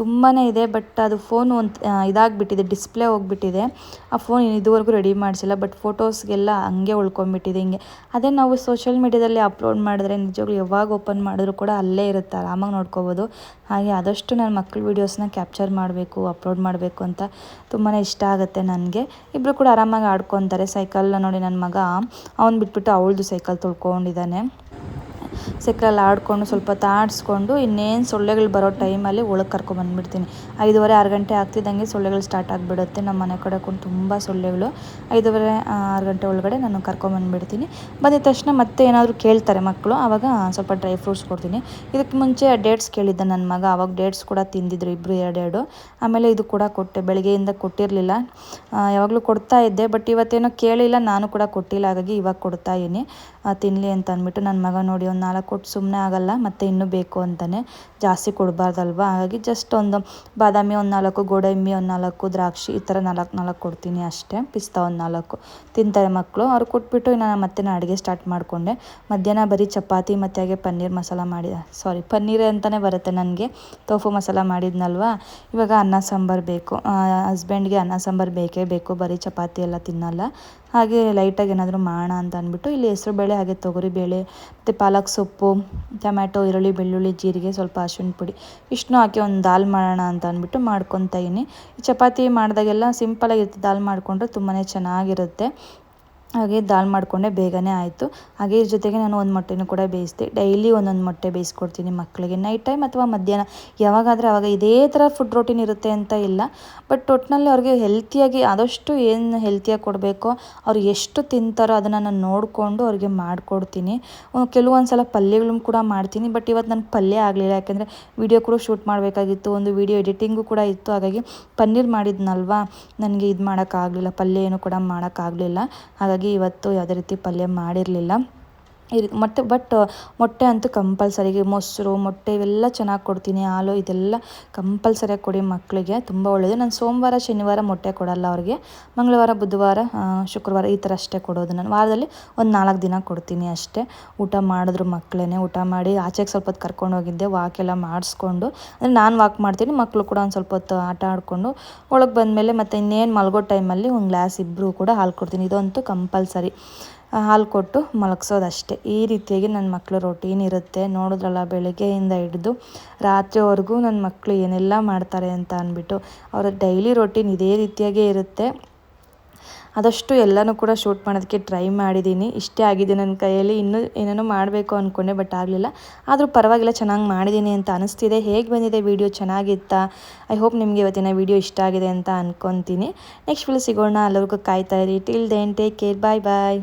ತುಂಬಾ ಇದೆ ಬಟ್ ಅದು ಫೋನು ಒಂದು ಇದಾಗಿಬಿಟ್ಟಿದೆ ಡಿಸ್ಪ್ಲೇ ಹೋಗ್ಬಿಟ್ಟಿದೆ. ಆ ಫೋನ್ ಇದುವರೆಗೂ ರೆಡಿ ಮಾಡಿಸಿಲ್ಲ ಬಟ್ ಫೋಟೋಸ್ಗೆಲ್ಲ ಹಂಗೆ ಉಳ್ಕೊಂಬಿಟ್ಟಿದೆ ಹಿಂಗೆ. ಅದೇ ನಾವು ಸೋಷಿಯಲ್ ಮೀಡ್ಯಾದಲ್ಲಿ ಅಪ್ಲೋಡ್ ಮಾಡಿದ್ರೆ ನಿಜವಾಗ್ಲೂ ಯಾವಾಗ ಓಪನ್ ಮಾಡಿದ್ರು ಕೂಡ ಅಲ್ಲೇ ಇರುತ್ತೆ, ಆರಾಮಾಗಿ ನೋಡ್ಕೋಬೋದು. ಹಾಗೆ ಆದಷ್ಟು ನನ್ನ ಮಕ್ಕಳ ವೀಡಿಯೋಸ್ನ ಕ್ಯಾಪ್ಚರ್ ಮಾಡಬೇಕು ಅಪ್ಲೋಡ್ ಮಾಡಬೇಕು ಅಂತ ತುಂಬಾ ಇಷ್ಟ ಆಗುತ್ತೆ ನನಗೆ. ಇಬ್ಬರು ಕೂಡ ಆರಾಮಾಗಿ ಆಡ್ಕೊತಾರೆ ಸೈಕಲ್ನ ನೋಡಿ ನನ್ನ ಮಗ, ಅವ್ನು ಬಿಟ್ಬಿಟ್ಟು ಅವಳದು ಸೈಕಲ್ ತೊಳ್ಕೊಂಡಿದ್ದಾನೆ. ಸೈಕಲಲ್ಲಿ ಆಡಿಕೊಂಡು ಸ್ವಲ್ಪ ತಾಡಿಸ್ಕೊಂಡು ಇನ್ನೇನು ಸೊಳ್ಳೆಗಳು ಬರೋ ಟೈಮಲ್ಲಿ ಒಳಗೆ ಕರ್ಕೊಂಬಂದ್ಬಿಡ್ತೀನಿ ಐದುವರೆ, ಆರು ಗಂಟೆ ಆಗ್ತಿದ್ದಂಗೆ ಸೊಳ್ಳೆಗಳು ಸ್ಟಾರ್ಟ್ ಆಗಿಬಿಡುತ್ತೆ. ನಮ್ಮ ಮನೆ ಕಡೆ ಕೊಂಡು ತುಂಬ ಸೊಳ್ಳೆಗಳು. ಐದುವರೆ ಆರು ಗಂಟೆ ಒಳಗಡೆ ನಾನು ಕರ್ಕೊಂಬಂದ್ಬಿಡ್ತೀನಿ ಬಂದಿದ ತಕ್ಷಣ ಮತ್ತೆ ಏನಾದರೂ ಕೇಳ್ತಾರೆ ಮಕ್ಕಳು ಆವಾಗ ಸ್ವಲ್ಪ ಡ್ರೈ ಫ್ರೂಟ್ಸ್ ಕೊಡ್ತೀನಿ. ಇದಕ್ಕೆ ಮುಂಚೆ ಡೇಟ್ಸ್ ಕೇಳಿದ್ದೆ ನನ್ನ ಮಗ. ಆವಾಗ ಡೇಟ್ಸ್ ಕೂಡ ತಿಂದಿದ್ರು ಇಬ್ಬರು ಎರಡೆರಡು. ಆಮೇಲೆ ಇದು ಕೂಡ ಕೊಟ್ಟೆ. ಬೆಳಗ್ಗೆಯಿಂದ ಕೊಟ್ಟಿರಲಿಲ್ಲ. ಯಾವಾಗಲೂ ಕೊಡ್ತಾ ಇದ್ದೆ, ಬಟ್ ಇವತ್ತೇನೋ ಕೇಳಿಲ್ಲ. ನಾನು ಕೂಡ ಕೊಟ್ಟಿಲ್ಲ. ಹಾಗಾಗಿ ಇವಾಗ ಕೊಡ್ತಾ ಇದ್ದೀನಿ. ತಿನ್ನಲಿ ಅಂತ ಅಂದ್ಬಿಟ್ಟು ನನ್ನ ಮಗ ನೋಡಿ ಒಂದು ನಾಲ್ಕು ಕೊಟ್ಟು ಸುಮ್ಮನೆ ಆಗಲ್ಲ, ಮತ್ತು ಇನ್ನೂ ಬೇಕು ಅಂತಲೇ ಜಾಸ್ತಿ ಕೊಡಬಾರ್ದಲ್ವ? ಹಾಗಾಗಿ ಜಸ್ಟ್ ಒಂದು ಬಾದಾಮಿ ಒಂದು ನಾಲ್ಕು, ಗೋಡಂಬಿ ಒಂದು ನಾಲ್ಕು, ದ್ರಾಕ್ಷಿ ಈ ಥರ ನಾಲ್ಕು ನಾಲ್ಕು ಕೊಡ್ತೀನಿ ಅಷ್ಟೇ, ಪಿಸ್ತಾ ಒಂದು ನಾಲ್ಕು. ತಿಂತಾರೆ ಮಕ್ಕಳು ಅವ್ರು ಕೊಟ್ಬಿಟ್ಟು ನಾನು ಮತ್ತೆ ನಾನು ಅಡುಗೆ ಸ್ಟಾರ್ಟ್ ಮಾಡಿಕೊಂಡೆ. ಮಧ್ಯಾಹ್ನ ಬರೀ ಚಪಾತಿ ಮತ್ತು ಹಾಗೆ ಪನ್ನೀರ್ ಮಸಾಲ ಮಾಡಿ ಸಾರಿ ಪನ್ನೀರ್ ಅಂತಲೇ ಬರುತ್ತೆ ನನಗೆ ತೋಫು ಮಸಾಲ ಮಾಡಿದ್ನಲ್ವ? ಇವಾಗ ಅನ್ನ ಸಾಂಬಾರು ಬೇಕು ಹಸ್ಬೆಂಡ್ಗೆ ಅನ್ನ ಸಾಂಬಾರು ಬೇಕೇ ಬೇಕು, ಬರೀ ಚಪಾತಿ ಎಲ್ಲ ತಿನ್ನಲ್ಲ. ಹಾಗೆ ಲೈಟಾಗಿ ಏನಾದರೂ ಮಾಡೋಣ ಅಂತ ಅಂದ್ಬಿಟ್ಟು ಇಲ್ಲಿ ಹೆಸರುಬೇಳೆ ಹಾಗೆ ತೊಗರಿಬೇಳೆ ಮತ್ತು ಪಾಲಕ್ ಸೊಪ್ಪು, ಟೊಮ್ಯಾಟೊ, ಈರುಳ್ಳಿ, ಬೆಳ್ಳುಳ್ಳಿ, ಜೀರಿಗೆ, ಸ್ವಲ್ಪ ಅರಿಶಿಣ ಪುಡಿ. ಇಷ್ಟನ್ನೂ ಹಾಕಿ ಒಂದು ದಾಲ್ ಮಾಡೋಣ ಅಂತ ಅಂದ್ಬಿಟ್ಟು ಮಾಡ್ಕೊತಾ ಇದ್ದೀನಿ. ಚಪಾತಿ ಮಾಡಿದಾಗೆಲ್ಲ ಸಿಂಪಲಾಗಿರುತ್ತೆ ದಾಲ್ ಮಾಡಿಕೊಂಡ್ರೆ ತುಂಬಾ ಚೆನ್ನಾಗಿರುತ್ತೆ. ಹಾಗೆ ದಾಲ್ ಮಾಡಿಕೊಂಡೆ ಬೇಗನೆ ಆಯಿತು. ಹಾಗೆ ಇದ್ರ ಜೊತೆಗೆ ನಾನು ಒಂದು ಮೊಟ್ಟೆನೂ ಕೂಡ ಬೇಯಿಸಿದೆ. ಡೈಲಿ ಒಂದೊಂದು ಮೊಟ್ಟೆ ಬೇಯಿಸ್ಕೊಡ್ತೀನಿ ಮಕ್ಕಳಿಗೆ ನೈಟ್ ಟೈಮ್ ಅಥವಾ ಮಧ್ಯಾಹ್ನ, ಯಾವಾಗಾದರೆ ಆವಾಗ ಇದೇ ಥರ ಫುಡ್ ರೊಟೀನ್ ಇರುತ್ತೆ ಅಂತ ಇಲ್ಲ. ಬಟ್ ಒಟ್ಟಿನಲ್ಲಿ ಅವ್ರಿಗೆ ಹೆಲ್ತಿಯಾಗಿ ಆದಷ್ಟು ಏನು ಹೆಲ್ತಿಯಾಗಿ ಕೊಡಬೇಕೋ, ಅವ್ರು ಎಷ್ಟು ತಿಂತಾರೋ ಅದನ್ನು ನಾನು ನೋಡಿಕೊಂಡು ಅವ್ರಿಗೆ ಮಾಡಿಕೊಡ್ತೀನಿ. ಕೆಲವೊಂದು ಸಲ ಪಲ್ಯಗಳನ್ನು ಕೂಡ ಮಾಡ್ತೀನಿ. ಬಟ್ ಇವತ್ತು ನನಗೆ ಪಲ್ಯ ಆಗಲಿಲ್ಲ. ಯಾಕೆಂದರೆ ವಿಡಿಯೋ ಕೂಡ ಶೂಟ್ ಮಾಡಬೇಕಾಗಿತ್ತು. ಒಂದು ವಿಡಿಯೋ ಎಡಿಟಿಂಗು ಕೂಡ ಇತ್ತು. ಹಾಗಾಗಿ ಪನ್ನೀರ್ ಮಾಡಿದ್ನಲ್ವಾ? ನನಗೆ ಇದು ಮಾಡೋಕ್ಕಾಗಲಿಲ್ಲ ಪಲ್ಯ ಏನು ಕೂಡ ಮಾಡೋಕ್ಕಾಗಲಿಲ್ಲ ಹಾಗಾಗಿ ಇವತ್ತು ಯಾವುದೇ ರೀತಿ ಪಲ್ಯ ಮಾಡಿರಲಿಲ್ಲ. ಈ ರೀತಿ ಮತ್ತು ಬಟ್ ಮೊಟ್ಟೆ ಅಂತೂ ಕಂಪಲ್ಸರಿಗೆ ಮೊಸರು, ಮೊಟ್ಟೆ ಇವೆಲ್ಲ ಚೆನ್ನಾಗಿ ಕೊಡ್ತೀನಿ, ಹಾಲು ಇದೆಲ್ಲ ಕಂಪಲ್ಸರಿಯಾಗಿ ಕೊಡಿ ಮಕ್ಕಳಿಗೆ ತುಂಬ ಒಳ್ಳೆಯದು ನಾನು ಸೋಮವಾರ, ಶನಿವಾರ ಮೊಟ್ಟೆ ಕೊಡಲ್ಲ ಅವ್ರಿಗೆ. ಮಂಗಳವಾರ, ಬುಧವಾರ ಶುಕ್ರವಾರ ಈ ಥರ ಅಷ್ಟೇ ಕೊಡೋದು ನಾನು. ವಾರದಲ್ಲಿ ಒಂದು ನಾಲ್ಕು ದಿನ ಕೊಡ್ತೀನಿ ಅಷ್ಟೇ. ಊಟ ಮಾಡಿದ್ರು ಮಕ್ಕಳೇ ಊಟ ಮಾಡಿ ಆಚೆಗೆ ಸ್ವಲ್ಪ ಹೊತ್ತು ಕರ್ಕೊಂಡು ಹೋಗಿದ್ದೆ. ವಾಕ್ ಎಲ್ಲ ಮಾಡಿಸ್ಕೊಂಡು. ಅಂದರೆ ನಾನು ವಾಕ್ ಮಾಡ್ತೀನಿ. ಮಕ್ಕಳು ಕೂಡ ಒಂದು ಸ್ವಲ್ಪ ಹೊತ್ತು ಆಟ ಆಡಿಕೊಂಡು ಒಳಗೆ ಬಂದಮೇಲೆ ಮತ್ತು ಇನ್ನೇನು ಮಲಗೋ ಟೈಮಲ್ಲಿ ಒಂದು ಗ್ಲಾಸ್ ಇಬ್ಬರು ಕೂಡ ಹಾಲು ಕೊಡ್ತೀನಿ. ಇದಂತೂ ಕಂಪಲ್ಸರಿ ಹಾಲು ಕೊಟ್ಟು ಮಲಗಿಸೋದಷ್ಟೇ. ಈ ರೀತಿಯಾಗಿ ನನ್ನ ಮಕ್ಕಳು ರೊಟೀನ್ ಇರುತ್ತೆ. ನೋಡಿದ್ರಲ್ಲ, ಬೆಳಗ್ಗೆಯಿಂದ ಹಿಡಿದು ರಾತ್ರಿವರೆಗೂ ನನ್ನ ಮಕ್ಕಳು ಏನೆಲ್ಲ ಮಾಡ್ತಾರೆ ಅಂತ ಅಂದ್ಬಿಟ್ಟು ಅವರ ಡೈಲಿ ರೊಟೀನ್ ಇದೇ ರೀತಿಯಾಗೇ ಇರುತ್ತೆ. ಆದಷ್ಟು ಎಲ್ಲನೂ ಕೂಡ ಶೂಟ್ ಮಾಡೋದಕ್ಕೆ ಟ್ರೈ ಮಾಡಿದ್ದೀನಿ. ಇಷ್ಟೇ ಆಗಿದೆ ನನ್ನ ಕೈಯಲ್ಲಿ. ಇನ್ನೂ ಏನೇನೋ ಮಾಡಬೇಕು ಅಂದ್ಕೊಂಡೆ ಬಟ್ ಆಗಲಿಲ್ಲ. ಆದರೂ ಪರವಾಗಿಲ್ಲ, ಚೆನ್ನಾಗಿ ಮಾಡಿದ್ದೀನಿ ಅಂತ ಅನಿಸ್ತಿದೆ. ಹೇಗೆ ಬಂದಿದೆ ವಿಡಿಯೋ ಚೆನ್ನಾಗಿತ್ತಾ? ಐ ಹೋಪ್ ನಿಮಗೆ ಇವತ್ತಿನ ವಿಡಿಯೋ ಇಷ್ಟ ಆಗಿದೆ ಅಂತ ಅಂದ್ಕೊತೀನಿ ನೆಕ್ಸ್ಟ್ ವಿಲ್ ಸಿಗೋಣ. ಎಲ್ಲರಿಗೂ ಕಾಯ್ತಾ ಇರಿ. Till then take care bye bye